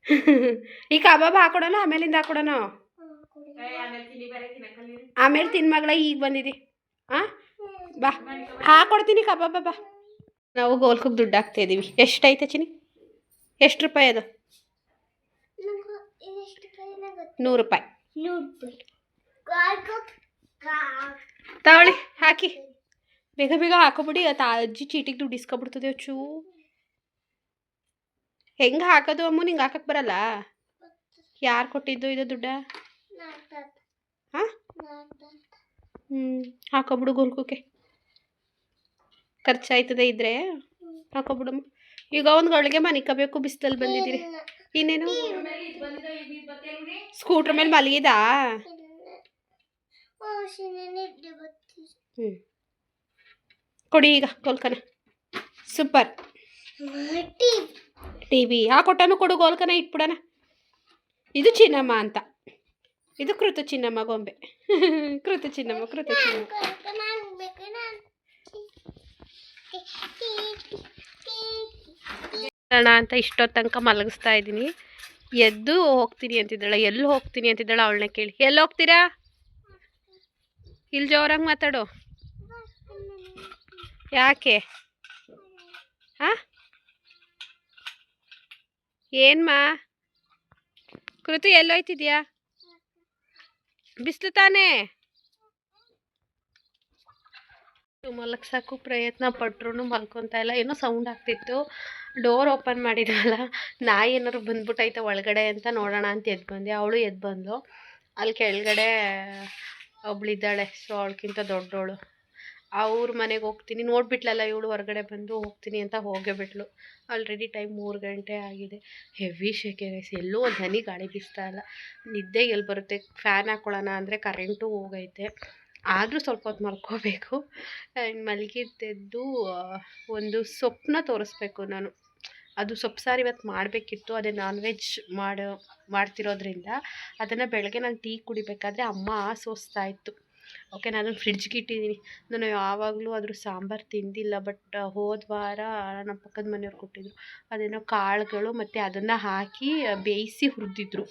ಈ ಕಬಾಬ್ ಹಾಕೊಡೋಣ ಆಮೇಲಿಂದ ಹಾಕೊಡೋಣ ಆಮೇಲೆ ತಿನ್ ಮಗಳ ಈಗ ಬಂದಿದಿ. ಆ? ಬಾ. ಹಾಕೊಡ್ತೀನಿ ಕಬಾಬ ಬಾ ನಾವು ಗೋಲ್ಕು ದುಡ್ಡು ಹಾಕ್ತಾ ಇದೀವಿ. ಎಷ್ಟೈತೆ ಚಿನಿ ಎಷ್ಟು ರೂಪಾಯಿ ಅದು? ನೂರು ರೂಪಾಯಿ. ತಗೊಳ್ಳಿ ಹಾಕಿ. ಬೇಗ ಬೇಗ ಹಾಕೋಬಿಡಿ. ತಾ ಅಜ್ಜಿ ಚೀಟಿಗೆ ದುಡ್ಡು ಇಸ್ಕೊಬಿಡ್ತದೆ ಅಚ್ಚು. ಹೆಂಗೆ ಹಾಕೋದು ಅಮ್ಮ? ನಿಂಗೆ ಹಾಕಕ್ಕೆ ಬರಲ್ಲ? ಯಾರು ಕೊಟ್ಟಿದ್ದು ಇದು ದುಡ್ಡ? ಹಾಂ? ಹ್ಞೂ ಹಾಕೊಬಿಡು ಗುಲ್ಕುಕ್ಕೆ ಖರ್ಚಾಯ್ತದೆ ಇದ್ರೆ. ಹಾಕೊಬಿಡಮ್ಮ ಈಗ ಒಂದು ಗಳಿಗೆ ಮನಿಕಬೇಕು ಬಿಸಿಲಲ್ಲಿ ಬಂದಿದ್ದೀರಿ. ಇನ್ನೇನು? ಸ್ಕೂಟ್ರ್ ಮೇಲೆ ಮಲಗಿದಾ? ಹ್ಞೂ ಕೊಡಿ ಈಗ ಗೋಲ್ಕನ. ಸೂಪರ್. T V. ಹಾಕೊಟ್ಟನು ಕೊಡು ಗೋಲ್ಕನ ಇಟ್ಬಿಡಣ. ಇದು ಚಿನ್ನಮ್ಮ ಅಂತ. ಇದು ಕೃತ ಚಿನ್ನಮ್ಮ ಗೊಂಬೆ. ಕೃತು ಚಿನ್ನಮ್ಮ ಕೃತು ಚಿನ್ನಮ್ಮ. ಅಂತ ಇಷ್ಟೊತ್ತು ತನಕ ಮಲಗಿಸ್ತಾ ಇದ್ದೀನಿ. ಎದ್ದು ಹೋಗ್ತೀನಿ ಅಂತಿದ್ದಾಳೆ. ಎಲ್ಲಿ ಹೋಗ್ತೀನಿ ಅಂತಿದ್ದಾಳೆ ಅವಳನ್ನ ಕೇಳಿ. ಎಲ್ಲಿ ಹೋಗ್ತೀರಾ? ಇಲ್ಲಿ ಜೋರಾಗಿ ಮಾತಾಡು. ಯಾಕೆ? ಹಾ? ಏನ್ಮಾ? ಕೃತಿ ಎಲ್ಲೋಯ್ತಿದ್ಯಾ ಬಿಸಿಲು ತಾನೇ? ಮಲಗ್ಸಕ್ಕೂ ಪ್ರಯತ್ನ ಪಟ್ರು ಮಲ್ಕೊತಾ ಇಲ್ಲ. ಏನೋ ಸೌಂಡ್ ಆಗ್ತಿತ್ತು. ಡೋರ್ ಓಪನ್ ಮಾಡಿದ್ವಲ್ಲ. ನಾಯಿ ಏನಾದ್ರು ಬಂದ್ಬಿಟ್ಟೈತೆ ಒಳಗಡೆ ಅಂತ ನೋಡೋಣ ಅಂತ ಎದ್ದು ಬಂದೆ ಅವಳು ಎದ್ದು ಬಂದು ಅಲ್ಲಿ ಕೆಳಗಡೆ ಒಬ್ಳಿದ್ದಾಳೆ. ಸೊ ಅವಳಕ್ಕಿಂತ ದೊಡ್ಡವಳು ಅವ್ರ ಮನೆಗೆ ಹೋಗ್ತೀನಿ. ನೋಡ್ಬಿಟ್ಲಲ್ಲ ಇವಳು ಹೊರಗಡೆ ಬಂದು ಹೋಗ್ತೀನಿ ಅಂತ ಹೋಗೇ ಬಿಟ್ಲು. ಆಲ್ರೆಡಿ ಟೈಮ್ ಮೂರು ಗಂಟೆ ಆಗಿದೆ. ಹೆವಿ ಶೆಕೆ ಗೈಸ್ ಎಲ್ಲೂ ಒಂದು ಹನಿ ಗಾಳಿ ಬೀಸ್ತಾ ಇಲ್ಲ ನಿದ್ದೆ ಎಲ್ಲಿ ಬರುತ್ತೆ? ಫ್ಯಾನ್ ಹಾಕ್ಕೊಳ್ಳೋಣ ಅಂದರೆ ಕರೆಂಟು ಹೋಗೈತೆ. ಆದರೂ ಸ್ವಲ್ಪ ಹೊತ್ತು ಮಲ್ಕೋಬೇಕು. ಆ್ಯಂಡ್ ಮಲಗಿದ್ದೆದ್ದು ಒಂದು ಸೊಪ್ಪನ್ನ ತೋರಿಸ್ಬೇಕು ನಾನು. ಅದು ಸೊಪ್ಪು ಸಾರಿ ಇವತ್ತು ಮಾಡಬೇಕಿತ್ತು. ಅದೇ ನಾನ್ ವೆಜ್ ಮಾಡೋ, ಮಾಡ್ತಿರೋದ್ರಿಂದ. ಅದನ್ನು ಬೆಳಗ್ಗೆ ನಾನು ಟೀ ಕುಡಿಬೇಕಾದ್ರೆ ಅಮ್ಮ ಸೋಸ್ತಾ ಇತ್ತು ಓಕೆ, ನಾನು ಫ್ರಿಡ್ಜ್ಗೆ ಇಟ್ಟಿದ್ದೀನಿ. ನಾನು ಯಾವಾಗಲೂ ಅದ್ರ ಸಾಂಬಾರು ತಿಂದಿಲ್ಲ ಬಟ್ ಹೋದ ವಾರ ನಮ್ಮ ಪಕ್ಕದ ಮನೆಯವ್ರು ಕೊಟ್ಟಿದ್ರು. ಅದೇನೋ ಕಾಳುಗಳು ಮತ್ತು ಅದನ್ನು ಹಾಕಿ ಬೇಯಿಸಿ ಹುರಿದಿದ್ರು.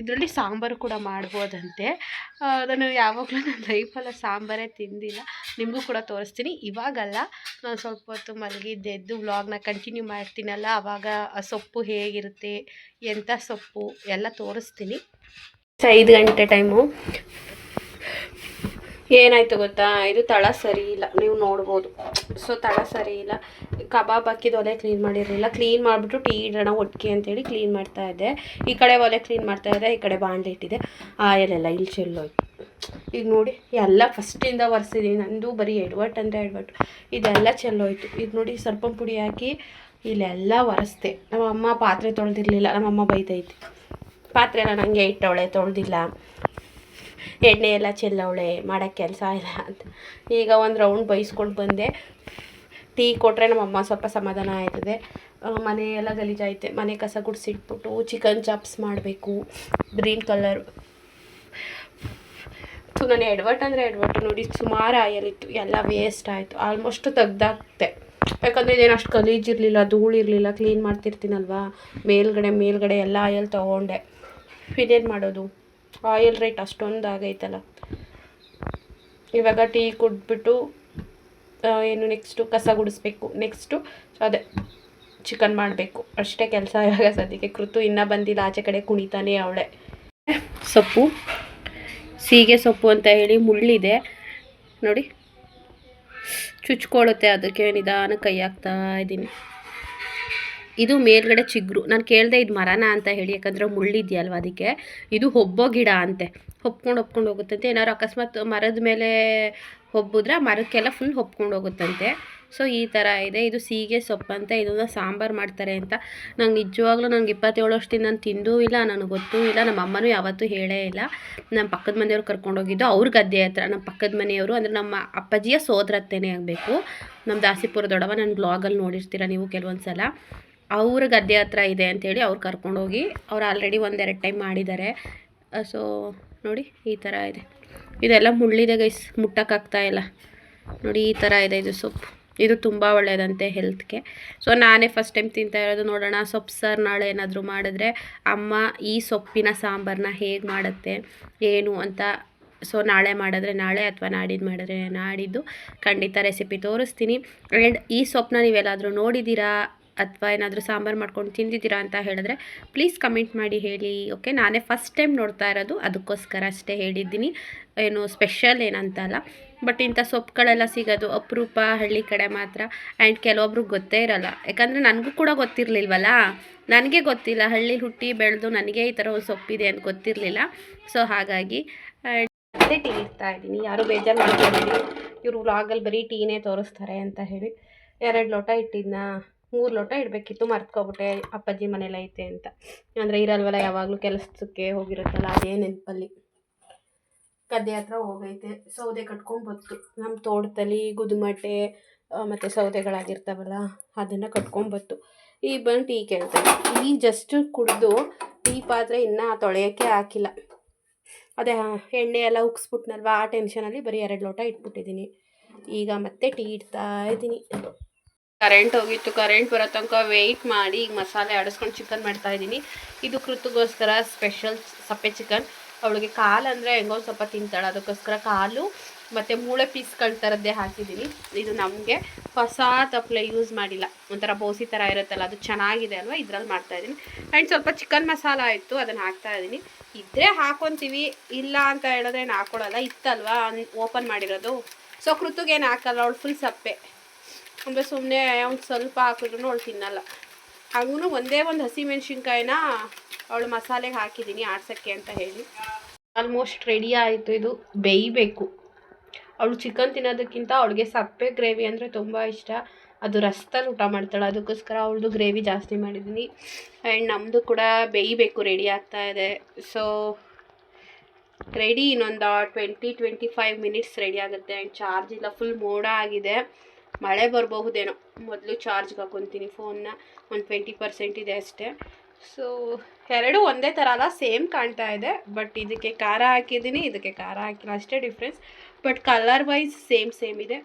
ಇದರಲ್ಲಿ ಸಾಂಬಾರು ಕೂಡ ಮಾಡ್ಬೋದಂತೆ. ನಾನು ಯಾವಾಗಲೂ ನನ್ನ ಲೈಫಲ್ಲ ಸಾಂಬಾರೇ ತಿಂದಿಲ್ಲ. ನಿಮಗೂ ಕೂಡ ತೋರಿಸ್ತೀನಿ. ಇವಾಗಲ್ಲ, ನಾನು ಸ್ವಲ್ಪ ಹೊತ್ತು ಮಲಗಿದ್ದೆದ್ದು ವ್ಲಾಗ್ನ ಕಂಟಿನ್ಯೂ ಮಾಡ್ತೀನಲ್ಲ ಆವಾಗ ಸೊಪ್ಪು ಹೇಗಿರುತ್ತೆ ಎಂಥ ಸೊಪ್ಪು, ಎಲ್ಲ ತೋರಿಸ್ತೀನಿ. ಐದು ಗಂಟೆ ಟೈಮು ಏನಾಯ್ತು ಗೊತ್ತಾ? ಇದು ತಳ ಸರಿ ಇಲ್ಲ. ನೀವು ನೋಡ್ಬೋದು. ಸೊ ತಳ ಸರಿ ಇಲ್ಲ. ಕಬಾಬ್ ಹಾಕಿದ ಒಲೆ ಕ್ಲೀನ್ ಮಾಡಿರಲಿಲ್ಲ. ಕ್ಲೀನ್ ಮಾಡಿಬಿಟ್ಟು ಟೀ ಇಡೋಣ, ಒಟ್ಟಿಗೆ ಅಂತೇಳಿ ಕ್ಲೀನ್ ಮಾಡ್ತಾ ಇದ್ದೆ. ಈ ಕಡೆ ಒಲೆ ಕ್ಲೀನ್ ಮಾಡ್ತಾ ಇದ್ದೆ, ಈ ಕಡೆ ಬಾಣಲೆ ಇಟ್ಟಿದೆ ಆಯಲೆಲ್ಲ ಇಲ್ಲಿ ಚೆಲ್ಲೋಯ್ತು. ಈಗ ನೋಡಿ, ಎಲ್ಲ ಫಸ್ಟಿಂದ ಒರೆಸಿದ್ದೀನಿ ನಂದು ಬರೀ ಎಡ್ವಟ್ ಅಂದರೆ ಎಡ್ವಟ್ಟು ಇದೆಲ್ಲ ಚೆಲ್ಲೋಯ್ತು. ಇದು ನೋಡಿ ಸ್ವಲ್ಪ ಪುಡಿ ಹಾಕಿ ಇಲ್ಲೆಲ್ಲ ಒರೆಸ್ದೆ. ನಮ್ಮ ಅಮ್ಮ ಪಾತ್ರೆ ತೊಳೆದಿರಲಿಲ್ಲ. ನಮ್ಮಮ್ಮ ಬೈತೈತಿ ಪಾತ್ರೆ ನಾನು ಹಂಗೆ ಇಟ್ಟವಳೆ ತೊಳೆದಿಲ್ಲ. ಎಣ್ಣೆ ಎಲ್ಲ ಚೆಲ್ಲವಳೆ ಮಾಡೋಕ್ಕೆ ಕೆಲಸ ಇಲ್ಲ ಅಂತ. ಈಗ ಒಂದು ರೌಂಡ್ ಬೈಸ್ಕೊಂಡು ಬಂದೆ. ಟೀ ಕೊಟ್ಟರೆ ನಮ್ಮಮ್ಮ ಸ್ವಲ್ಪ ಸಮಾಧಾನ ಆಯ್ತದೆ. ಮನೆ ಎಲ್ಲ ಗಲೀಜಾಯ್ತೆ ಮನೆ ಕಸ ಗುಡಿಸಿಟ್ಬಿಟ್ಟು ಚಿಕನ್ ಚಾಪ್ಸ್ ಮಾಡಬೇಕು. ಗ್ರೀನ್ ಕಲರ್ ಸೊ ನಾನು ಎಡ್ವರ್ಟ್ ಅಂದರೆ ಎಡ್ವರ್ಟ್. ನೋಡಿ, ಸುಮಾರು ಆಯಲಿತ್ತು ಎಲ್ಲ ವೇಸ್ಟ್ ಆಯಿತು. ಆಲ್ಮೋಸ್ಟ್ ತೆಗ್ದಾಕ್ತೆ. ಯಾಕಂದರೆ ಇದೇನು ಅಷ್ಟು ಗಲೀಜಿರಲಿಲ್ಲ ಧೂಳಿರಲಿಲ್ಲ ಕ್ಲೀನ್ ಮಾಡ್ತಿರ್ತೀನಲ್ವಾ? ಮೇಲ್ಗಡೆ ಮೇಲ್ಗಡೆ ಎಲ್ಲ ಆಯಲ್ ತೊಗೊಂಡೆ. ಇನ್ನೇನು ಮಾಡೋದು? ಆಯಿಲ್ ರೇಟ್ ಅಷ್ಟೊಂದು ಆಗೈತಲ್ಲ. ಇವಾಗ ಟೀ ಕುಡ್ಬಿಟ್ಟು ಏನು ನೆಕ್ಸ್ಟು ಕಸ ಗುಡಿಸ್ಬೇಕು. ನೆಕ್ಸ್ಟು ಅದೇ ಚಿಕನ್ ಮಾಡಬೇಕು. ಅಷ್ಟೇ ಕೆಲಸ ಇವಾಗ ಸದ್ಯಕ್ಕೆ. ಕೃತು ಇನ್ನೂ ಬಂದಿಲ್ಲ. ಆಚೆ ಕಡೆ ಕುಣಿತಾನೆ ಅವಳೆ. ಸೊಪ್ಪು. ಸೀಗೆ ಸೊಪ್ಪು ಅಂತ ಹೇಳಿ ಮುಳ್ಳಿದೆ. ನೋಡಿ. ಚುಚ್ಕೊಳ್ಳುತ್ತೆ ಅದಕ್ಕೆ ನಿಧಾನ ಕೈ ಹಾಕ್ತಾ ಇದ್ದೀನಿ. ಇದು ಮೇಲ್ಗಡೆ ಚಿಗ್ರು. ನಾನು ಕೇಳಿದೆ ಇದು ಮರನ ಅಂತ ಹೇಳಿ, ಯಾಕಂದರೆ ಮುಳ್ಳಿದೆಯಲ್ವ ಅದಕ್ಕೆ. ಇದು ಹೊಬ್ಬೋ ಗಿಡ ಅಂತೆ. ಹೊಪ್ಕೊಂಡು ಹೊಪ್ಕೊಂಡು ಹೋಗುತ್ತಂತೆ. ಏನಾದ್ರು ಅಕಸ್ಮಾತ್ ಮರದ ಮೇಲೆ ಹೊಬ್ಬಿದ್ರೆ, ಮರಕ್ಕೆಲ್ಲ ಫುಲ್ ಹೊಪ್ಕೊಂಡು ಹೋಗುತ್ತಂತೆ. ಸೊ ಈ ಥರ ಇದೆ. ಇದು ಸೀಗೆ ಸೊಪ್ಪು ಅಂತ, ಇದನ್ನ ಸಾಂಬಾರು ಮಾಡ್ತಾರೆ ಅಂತ. ನಂಗೆ ನಿಜವಾಗ್ಲೂ ನಂಗೆ ಇಪ್ಪತ್ತೇಳು ವರ್ಷದಿಂದ ನಾನು ತಿಂದೂ ಇಲ್ಲ, ನನಗೆ ಗೊತ್ತೂ ಇಲ್ಲ. ನಮ್ಮ ಅಮ್ಮನೂ ಯಾವತ್ತೂ ಹೇಳೇ ಇಲ್ಲ. ನಮ್ಮ ಪಕ್ಕದ ಮನೆಯವ್ರು ಕರ್ಕೊಂಡೋಗಿದ್ದು ಅವ್ರ ಗದ್ದೆ ಹತ್ರ. ನಮ್ಮ ಪಕ್ಕದ ಮನೆಯವರು, ಅಂದರೆ ನಮ್ಮ ಅಪ್ಪಾಜಿಯ ಸೋದರತ್ತೇನೆ ಆಗಬೇಕು. ನಮ್ಮ ದಾಸಿಪುರ ದೊಡವ ನನ್ನ ಬ್ಲಾಗಲ್ಲಿ ನೋಡಿರ್ತೀರ ನೀವು ಕೆಲವೊಂದು ಸಲ ಅವ್ರ ಗದ್ದೆ ಹತ್ರ ಇದೆ ಅಂಥೇಳಿ ಅವ್ರು ಕರ್ಕೊಂಡೋಗಿ ಅವ್ರು ಆಲ್ರೆಡಿ ಒಂದೆರಡು ಟೈಮ್ ಮಾಡಿದ್ದಾರೆ. ಸೊ ನೋಡಿ ಈ ಥರ ಇದೆ. ಇದೆಲ್ಲ ಮುಳ್ಳಿದೆ ಗೈಸ್ ಮುಟ್ಟಕ್ಕಾಗ್ತಾ ಇಲ್ಲ. ನೋಡಿ ಈ ಥರ ಇದೆ ಇದು ಸೊಪ್ಪು. ಇದು ತುಂಬ ಒಳ್ಳೆಯದಂತೆ ಹೆಲ್ತ್ಗೆ ಸೊ ನಾನೇ ಫಸ್ಟ್ ಟೈಮ್ ತಿಂತಾ ಇರೋದು ನೋಡೋಣ, ಸೊಪ್ಪು ಸರ್ ನಾಳೆ ಏನಾದರೂ ಮಾಡಿದ್ರೆ ಅಮ್ಮ ಈ ಸೊಪ್ಪಿನ ಸಾಂಬಾರನ್ನ ಹೇಗೆ ಮಾಡುತ್ತೆ, ಏನು ಅಂತ ಸೊ ನಾಳೆ ಮಾಡಿದ್ರೆ ನಾಳೆ ಅಥವಾ ನಾಡಿದ್ದು ಮಾಡಿದ್ರೆ ನಾಡಿದ್ದು ಖಂಡಿತ ರೆಸಿಪಿ ತೋರಿಸ್ತೀನಿ. ಆ್ಯಂಡ್ ಈ ಸೊಪ್ಪನ್ನ ನೀವೆಲ್ಲಾದರೂ ನೋಡಿದ್ದೀರಾ? ಅಥವಾ ಏನಾದರೂ ಸಾಂಬಾರು ಮಾಡ್ಕೊಂಡು ತಿಂದಿದ್ದೀರಾ ಅಂತ ಹೇಳಿದ್ರೆ ಪ್ಲೀಸ್ ಕಮೆಂಟ್ ಮಾಡಿ ಹೇಳಿ ಓಕೆ ನಾನೇ ಫಸ್ಟ್ ಟೈಮ್ ನೋಡ್ತಾ ಇರೋದು, ಅದಕ್ಕೋಸ್ಕರ ಅಷ್ಟೇ ಹೇಳಿದ್ದೀನಿ. ಏನು ಸ್ಪೆಷಲ್ ಏನಂತಲ್ಲ ಬಟ್ ಇಂಥ ಸೊಪ್ಪುಗಳೆಲ್ಲ ಸಿಗೋದು, ಅಪರೂಪ, ಹಳ್ಳಿ ಕಡೆ ಮಾತ್ರ. ಆ್ಯಂಡ್ ಕೆಲವೊಬ್ರಿಗೆ ಗೊತ್ತೇ ಇರಲ್ಲ. ಯಾಕಂದರೆ ನನಗೂ ಕೂಡ ಗೊತ್ತಿರಲಿಲ್ವಲ್ಲ? ನನಗೆ ಗೊತ್ತಿಲ್ಲ. ಹಳ್ಳಿ ಹುಟ್ಟಿ ಬೆಳೆದು ನನಗೆ ಈ ಥರ ಒಂದು ಸೊಪ್ಪಿದೆ ಅಂತ ಗೊತ್ತಿರಲಿಲ್ಲ. ಸೊ ಹಾಗಾಗಿ ಮತ್ತೆ ಟೀ ಇರ್ತಾ ಇದ್ದೀನಿ. ಯಾರು ಬೇಜಾರು ಮಾಡ್ಕೊಂಡಿದ್ದೀನಿ ಇವರು ವ್ಲಾಗಲ್ಲಿ ಬರೀ ಟೀನೇ ತೋರಿಸ್ತಾರೆ ಅಂತ ಹೇಳಿ. ಎರಡು ಲೋಟ ಇಟ್ಟಿದ್ನ? ಮೂರು ಲೋಟ ಇಡಬೇಕಿತ್ತು, ಮರ್ತ್ಕೊಬಿಟ್ಟೆ, ಅಪ್ಪಾಜಿ ಮನೇಲಿ ಐತೆ ಅಂತ. ಅಂದರೆ ಇರಲ್ವಲ್ಲ, ಯಾವಾಗಲೂ ಕೆಲಸಕ್ಕೆ ಹೋಗಿರುತ್ತಲ್ಲ, ಅದೇ ನೆನಪಲ್ಲಿ. ಗದ್ದೆ ಹತ್ರ ಹೋಗೈತೆ, ಸೌದೆ ಕಟ್ಕೊಂಬತ್ತು ನಮ್ಮ ತೋಟದಲ್ಲಿ ಗುದುಮಟ್ಟೆ ಮತ್ತು ಸೌದೆಗಳಾಗಿರ್ತಾವಲ್ಲ, ಅದನ್ನು ಕಟ್ಕೊಂಡ್ಬತ್ತು ಈ ಬಂದು ಟೀ ಕೇಳ್ತಾರೆ ಈ ಜಸ್ಟ್ ಕುಡಿದು ಟೀ ಪಾತ್ರೆ ಇನ್ನೂ ತೊಳೆಯೋಕ್ಕೆ ಹಾಕಿಲ್ಲ. ಅದೇ ಎಣ್ಣೆ ಎಲ್ಲ ಉಗ್ಸ್ಬಿಟ್ನಲ್ವ ಆ ಟೆನ್ಷನಲ್ಲಿ ಬರೀ ಎರಡು ಲೋಟ ಇಟ್ಬಿಟ್ಟಿದ್ದೀನಿ. ಈಗ ಮತ್ತೆ ಟೀ ಇಡ್ತಾ ಇದ್ದೀನಿ. ಕರೆಂಟ್ ಹೋಗಿತ್ತು, ಕರೆಂಟ್ ಬರೋ ತನಕ ವೆಯ್ಟ್ ಮಾಡಿ ಈಗ ಮಸಾಲೆ ಆಡಿಸ್ಕೊಂಡು ಚಿಕನ್ ಮಾಡ್ತಾ ಇದ್ದೀನಿ. ಇದು ಕೃತಗೋಸ್ಕರ ಸ್ಪೆಷಲ್ ಸಪ್ಪೆ ಚಿಕನ್ ಅವಳಿಗೆ ಕಾಲು ಅಂದರೆ ಹೆಂಗೋ ಸ್ವಲ್ಪ ತಿಂತಾಳೆ, ಅದಕ್ಕೋಸ್ಕರ ಕಾಲು ಮತ್ತು ಮೂಳೆ ಪೀಸ್ಗಳ ಥರದ್ದೇ ಹಾಕಿದ್ದೀನಿ. ಇದು ನಮಗೆ ಹೊಸ ತಪ್ಪಲೆ ಯೂಸ್ ಮಾಡಿಲ್ಲ. ಒಂಥರ ಬೋಸಿ ಥರ ಇರುತ್ತಲ್ಲ, ಅದು ಚೆನ್ನಾಗಿದೆ ಅಲ್ವಾ? ಇದ್ರಲ್ಲಿ ಮಾಡ್ತಾಯಿದ್ದೀನಿ ಆ್ಯಂಡ್ ಸ್ವಲ್ಪ ಚಿಕನ್ ಮಸಾಲ ಇತ್ತು ಅದನ್ನು ಹಾಕ್ತಾ ಇದ್ದೀನಿ. ಇದ್ದರೆ ಹಾಕೊತೀವಿ, ಇಲ್ಲ ಅಂತ ಹೇಳಿದ್ರೆ ಏನು ಹಾಕೊಳ್ಳಲ್ಲ ಇತ್ತಲ್ವಾ? ಓಪನ್ ಮಾಡಿರೋದು. ಸೊ ಕೃತುಗೇನು ಹಾಕಲ್ಲ, ಅವಳು ಫುಲ್ ಸಪ್ಪೆ. ಅಂದರೆ ಸುಮ್ಮನೆ ಒಂದು ಸ್ವಲ್ಪ ಹಾಕಿದ್ರು ಅವಳು ತಿನ್ನಲ್ಲ. ಹಂಗೂ ಒಂದೇ ಒಂದು ಹಸಿ ಮೆಣಸಿನ್ಕಾಯಿನ ಅವಳು ಮಸಾಲೆಗೆ ಹಾಕಿದ್ದೀನಿ ಆಡ್ಸೋಕ್ಕೆ ಅಂತ ಹೇಳಿ. ಆಲ್ಮೋಸ್ಟ್ ರೆಡಿ ಆಯಿತು ಇದು, ಬೇಯಬೇಕು. ಅವಳು ಚಿಕನ್ ತಿನ್ನೋದಕ್ಕಿಂತ ಅವಳಿಗೆ ಸಪ್ಪೆ ಗ್ರೇವಿ ಅಂದರೆ ತುಂಬ ಇಷ್ಟ. ಅದು ರಸ್ತಲ್ಲಿ ಊಟ ಮಾಡ್ತಾಳೆ, ಅದಕ್ಕೋಸ್ಕರ ಅವಳದು ಗ್ರೇವಿ ಜಾಸ್ತಿ ಮಾಡಿದ್ದೀನಿ ಆ್ಯಂಡ್ ನಮ್ಮದು ಕೂಡ ಬೇಯಬೇಕು, ರೆಡಿ ಆಗ್ತಾ ಇದೆ. ಸೊ ರೆಡಿ ಇನ್ನೊಂದು twenty twenty five minutes ready ಆಗುತ್ತೆ. ಆ್ಯಂಡ್ ಚಾರ್ಜ್ ಇಲ್ಲ ಫುಲ್ ಮೋಡ ಆಗಿದೆ. ಮಳೆ ಬರಬಹುದೇನೋ. ಮೊದಲು ಚಾರ್ಜ್ಗೆ ಹಾಕೊತೀನಿ ಫೋನ್ನ ಒಂದು ಟ್ವೆಂಟಿ ಪರ್ಸೆಂಟ್ ಇದೆ ಅಷ್ಟೇ. ಸೊ ಎರಡು ಒಂದೇ ಥರ ಅಲ್ಲ ಸೇಮ್ ಕಾಣ್ತಾ ಇದೆ. ಬಟ್ ಇದಕ್ಕೆ ಖಾರ ಹಾಕಿದ್ದೀನಿ, ಇದಕ್ಕೆ ಖಾರ ಹಾಕಿಲ್ಲ. ಅಷ್ಟೇ difference but colour wise same same ಇದೆ.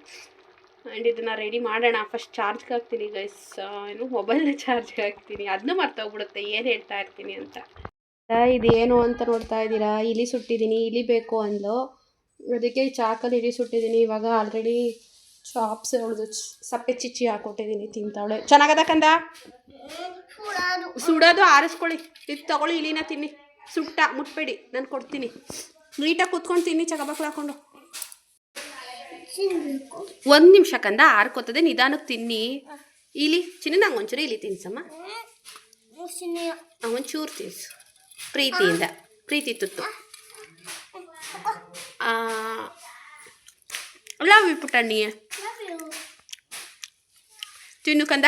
ಆ್ಯಂಡ್ ಇದನ್ನು ರೆಡಿ ಮಾಡೋಣ. ಫಸ್ಟ್ ಚಾರ್ಜ್ಗೆ ಹಾಕ್ತೀನಿ ಗೈಸ್ ಏನು ಮೊಬೈಲ್ನ ಚಾರ್ಜ್ಗೆ ಹಾಕ್ತೀನಿ. ಅದನ್ನೂ ಮರ್ತೋಗ್ಬಿಡುತ್ತೆ. ಏನು ಹೇಳ್ತಾ ಇರ್ತೀನಿ ಅಂತ. ಇದೇನು ಅಂತ ನೋಡ್ತಾ ಇದ್ದೀರಾ? ಇಲಿ ಸುಟ್ಟಿದ್ದೀನಿ. ಇಲಿ ಬೇಕು ಅಂದ್ಲು. ಅದಕ್ಕೆ ಚಾಕಲ್ಲಿ ಇಲಿ ಸುಟ್ಟಿದ್ದೀನಿ. ಇವಾಗ ಆಲ್ರೆಡಿ ಚಾಪ್ಸ್ ಅವಳದು ಸಪ್ಪೆ ಚಿಚ್ಚಿ ಹಾಕೊಟ್ಟಿದ್ದೀನಿ ತಿಂತಾವಳೆ. ಚೆನ್ನಾಗದ ಕಂದ? ಸುಡೋದು. ಆರಿಸ್ಕೊಳ್ಳಿ. ಇದು ತಗೊಳ್ಳಿ ಇಲಿನ ತಿನ್ನಿ. ಸುಟ್ಟ ಮುಟ್ಬೇಡಿ. ನಾನು ಕೊಡ್ತೀನಿ. ನೀಟಾಗಿ ಕೂತ್ಕೊಂಡು ತಿನ್ನಿ ಚಗಬಕ್ಳು ಹಾಕೊಂಡು. ಒಂದು ನಿಮಿಷ ಕಂದ ಆರ್ಕೋತದೆ ನಿಧಾನಕ್ಕೆ ತಿನ್ನಿ. ಇಲಿ ಚಿನ್ನ ನಂಗೆ ಒಂಚೂರು ಇಲಿ ತಿನ್ಸಮ್ಮ. ಒಂಚೂರು ತಿನ್ಸು. ಪ್ರೀತಿಯಿಂದ. ಪ್ರೀತಿ ತುತ್ತು. ಲವ್ ಯು ಪುಟ್ಟಣ್ಣಿ ತಿನ್ನು ಕಂದ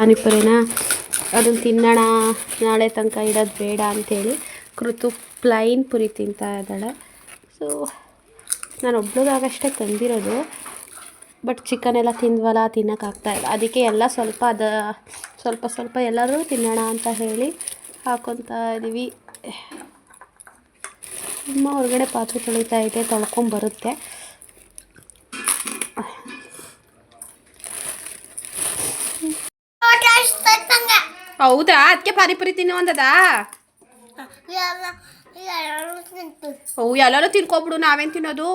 ಪಾನಿಪುರಿನ ಅದನ್ನು ತಿನ್ನೋಣ ನಾಳೆ ತನಕ ಇಡೋದು ಬೇಡ ಅಂತೇಳಿ ಕೃತು ಪ್ಲೈನ್ ಪುರಿ ತಿಂತಾ ಇದ್ದಾಳೆ ಸೊ ನಾನು ಒಬ್ಳಿಗಾಗಷ್ಟೇ ತಂದಿರೋದು ಬಟ್ ಚಿಕನ್ ಎಲ್ಲ ತಿಂದ್ವಲ್ಲ ತಿನ್ನೋಕ್ಕಾಗ್ತಾ ಇಲ್ಲ. ಅದಕ್ಕೆ ಎಲ್ಲ ಸ್ವಲ್ಪ ಅದ, ಸ್ವಲ್ಪ ಸ್ವಲ್ಪ ಎಲ್ಲರೂ ತಿನ್ನೋಣ ಅಂತ ಹೇಳಿ ಹಾಕೊತಾ ಇದ್ದೀವಿ ತುಂಬ ಹೊರಗಡೆ ಪಾತ್ರೆ ತೊಳಿತಾ ಇದೆ ತೊಳ್ಕೊಂಬರುತ್ತೆ ಹೌದಾ? ಅದಕ್ಕೆ ಪಾನಿಪುರಿ ತಿನ್ನು ಒಂದದಾ ಓ ಎಲ್ಲರೂ ತಿನ್ಕೊಬಿಡು ನಾವೇನು ತಿನ್ನೋದು?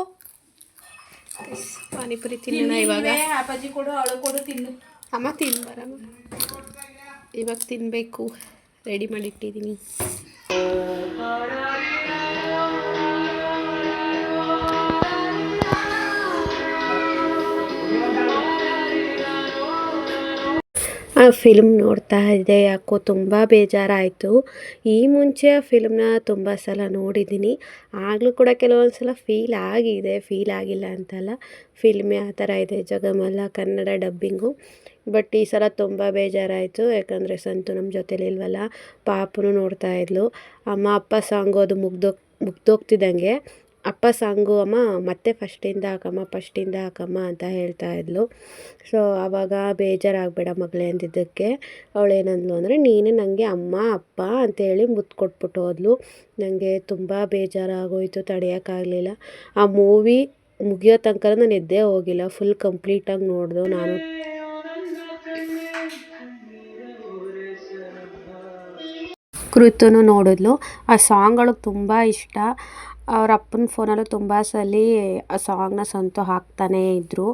ಪಾನಿಪುರಿ ತಿನ್ನೋಣ ಇವಾಗ. ಅಪ್ಪಾಜಿ ಕೊಡು ಅವಳು ಕೊಡು ತಿನ್ನು. ಅಮ್ಮ ತಿನ್ಬರಮ್ಮ ಇವಾಗ ತಿನ್ನಬೇಕು ರೆಡಿ ಮಾಡಿಟ್ಟಿದ್ದೀನಿ. ಆ ಫಿಲ್ಮ್ ನೋಡ್ತಾ ಇದ್ದೆ. ಯಾಕೋ ತುಂಬ ಬೇಜಾರಾಯಿತು. ಈ ಮುಂಚೆ ಆ ಫಿಲ್ಮ್ನ ತುಂಬ ಸಲ ನೋಡಿದ್ದೀನಿ. ಆಗಲೂ ಕೂಡ ಕೆಲವೊಂದು ಸಲ ಫೀಲ್ ಆಗಿದೆ. ಫೀಲ್ ಆಗಿಲ್ಲ ಅಂತಲ್ಲ. ಫಿಲ್ಮೇ ಆ ಥರ ಇದೆ? ಜಗಮಲ್ಲ, ಕನ್ನಡ ಡಬ್ಬಿಂಗು ಬಟ್ ಈ ಸಲ ತುಂಬ ಬೇಜಾರಾಯಿತು. ಯಾಕಂದರೆ ಸಂತು ನಮ್ಮ ಜೊತೆಲಿ ಇಲ್ವಲ್ಲ? ಪಾಪನು ನೋಡ್ತಾ ಇದ್ಲು. ಅಮ್ಮ, ಅಪ್ಪ ಸಾಂಗು ಅದು ಮುಗ್ದೋಗ್ ಮುಗ್ದೋಗ್ತಿದ್ದಂಗೆ. ಅಪ್ಪ ಸಾಂಗು ಅಮ್ಮ ಮತ್ತೆ ಫಸ್ಟಿಂದ ಹಾಕಮ್ಮ ಫಸ್ಟಿಂದ ಹಾಕಮ್ಮ ಅಂತ ಹೇಳ್ತಾ ಇದ್ಲು. ಸೊ ಆವಾಗ ಬೇಜಾರಾಗಬೇಡ ಮಗಳೇ ಅಂದಿದ್ದಕ್ಕೆ. ಅವಳು ಏನಂದ್ಲು ಅಂದರೆ, ನೀನೇ ನನಗೆ ಅಮ್ಮ, ಅಪ್ಪ ಅಂತೇಳಿ ಮುತ್ತು ಕೊಟ್ಬಿಟ್ಟು ಹೋದ್ಲು. ನನಗೆ ತುಂಬ ಬೇಜಾರಾಗೋಯಿತು ತಡೆಯೋಕ್ಕಾಗಲಿಲ್ಲ ಆ ಮೂವಿ ಮುಗಿಯೋ ತನಕ ನಾನು ಎದ್ದೇ ಹೋಗಿಲ್ಲ. ಫುಲ್ ಕಂಪ್ಲೀಟಾಗಿ ನೋಡ್ದು ನಾನು. ಕೃತನು ನೋಡಿದ್ಲು. ಆ ಸಾಂಗ್ಗಳಿಗೆ ತುಂಬ ಇಷ್ಟ. ಅವ್ರ ಅಪ್ಪನ ಫೋನಲ್ಲೂ ತುಂಬ ಸಲ ಆ ಸಾಂಗ್ನ ಸಂತು ಹಾಕ್ತಾನೇ ಇದ್ದರು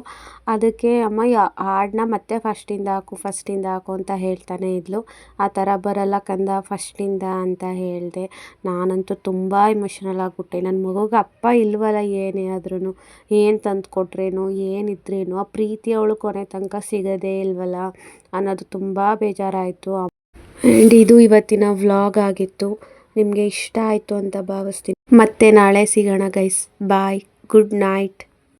ಅದಕ್ಕೆ ಅಮ್ಮ ಹಾಡನ್ನ ಮತ್ತೆ ಫಸ್ಟಿಂದ ಹಾಕು ಫಸ್ಟಿಂದ ಹಾಕು ಅಂತ ಹೇಳ್ತಾನೆ ಇದ್ಲು. ಆ ಥರ ಬರಲ್ಲ ಕಂದ, ಫಸ್ಟಿಂದ ಅಂತ ಹೇಳಿದೆ. ನಾನಂತೂ ತುಂಬ ಇಮೋಷನಲ್ ಆಗಿಬಿಟ್ಟೆ. ನನ್ನ ಮಗುಗೆ ಅಪ್ಪ ಇಲ್ವಲ್ಲ, ಏನೇ ಆದ್ರೂ ಏನು ತಂದು ಕೊಟ್ರೇನು ಏನಿದ್ರೇನು ಆ ಪ್ರೀತಿ ಅವಳು ಕೊನೆ ತನಕ ಸಿಗೋದೇ ಇಲ್ವಲ್ಲ ಅನ್ನೋದು ತುಂಬ ಬೇಜಾರಾಯಿತು. ಆ್ಯಂಡ್ ಇದು ಇವತ್ತಿನ ವ್ಲಾಗ್ ಆಗಿತ್ತು. ನಿಮಗೆ ಇಷ್ಟ ಆಯಿತು ಅಂತ ಭಾವಿಸ್ತೀನಿ. ಮತ್ತೆ ನಾಳೆ ಸಿಗೋಣ ಗೈಸ್ ಬಾಯ್ ಗುಡ್ ನೈಟ್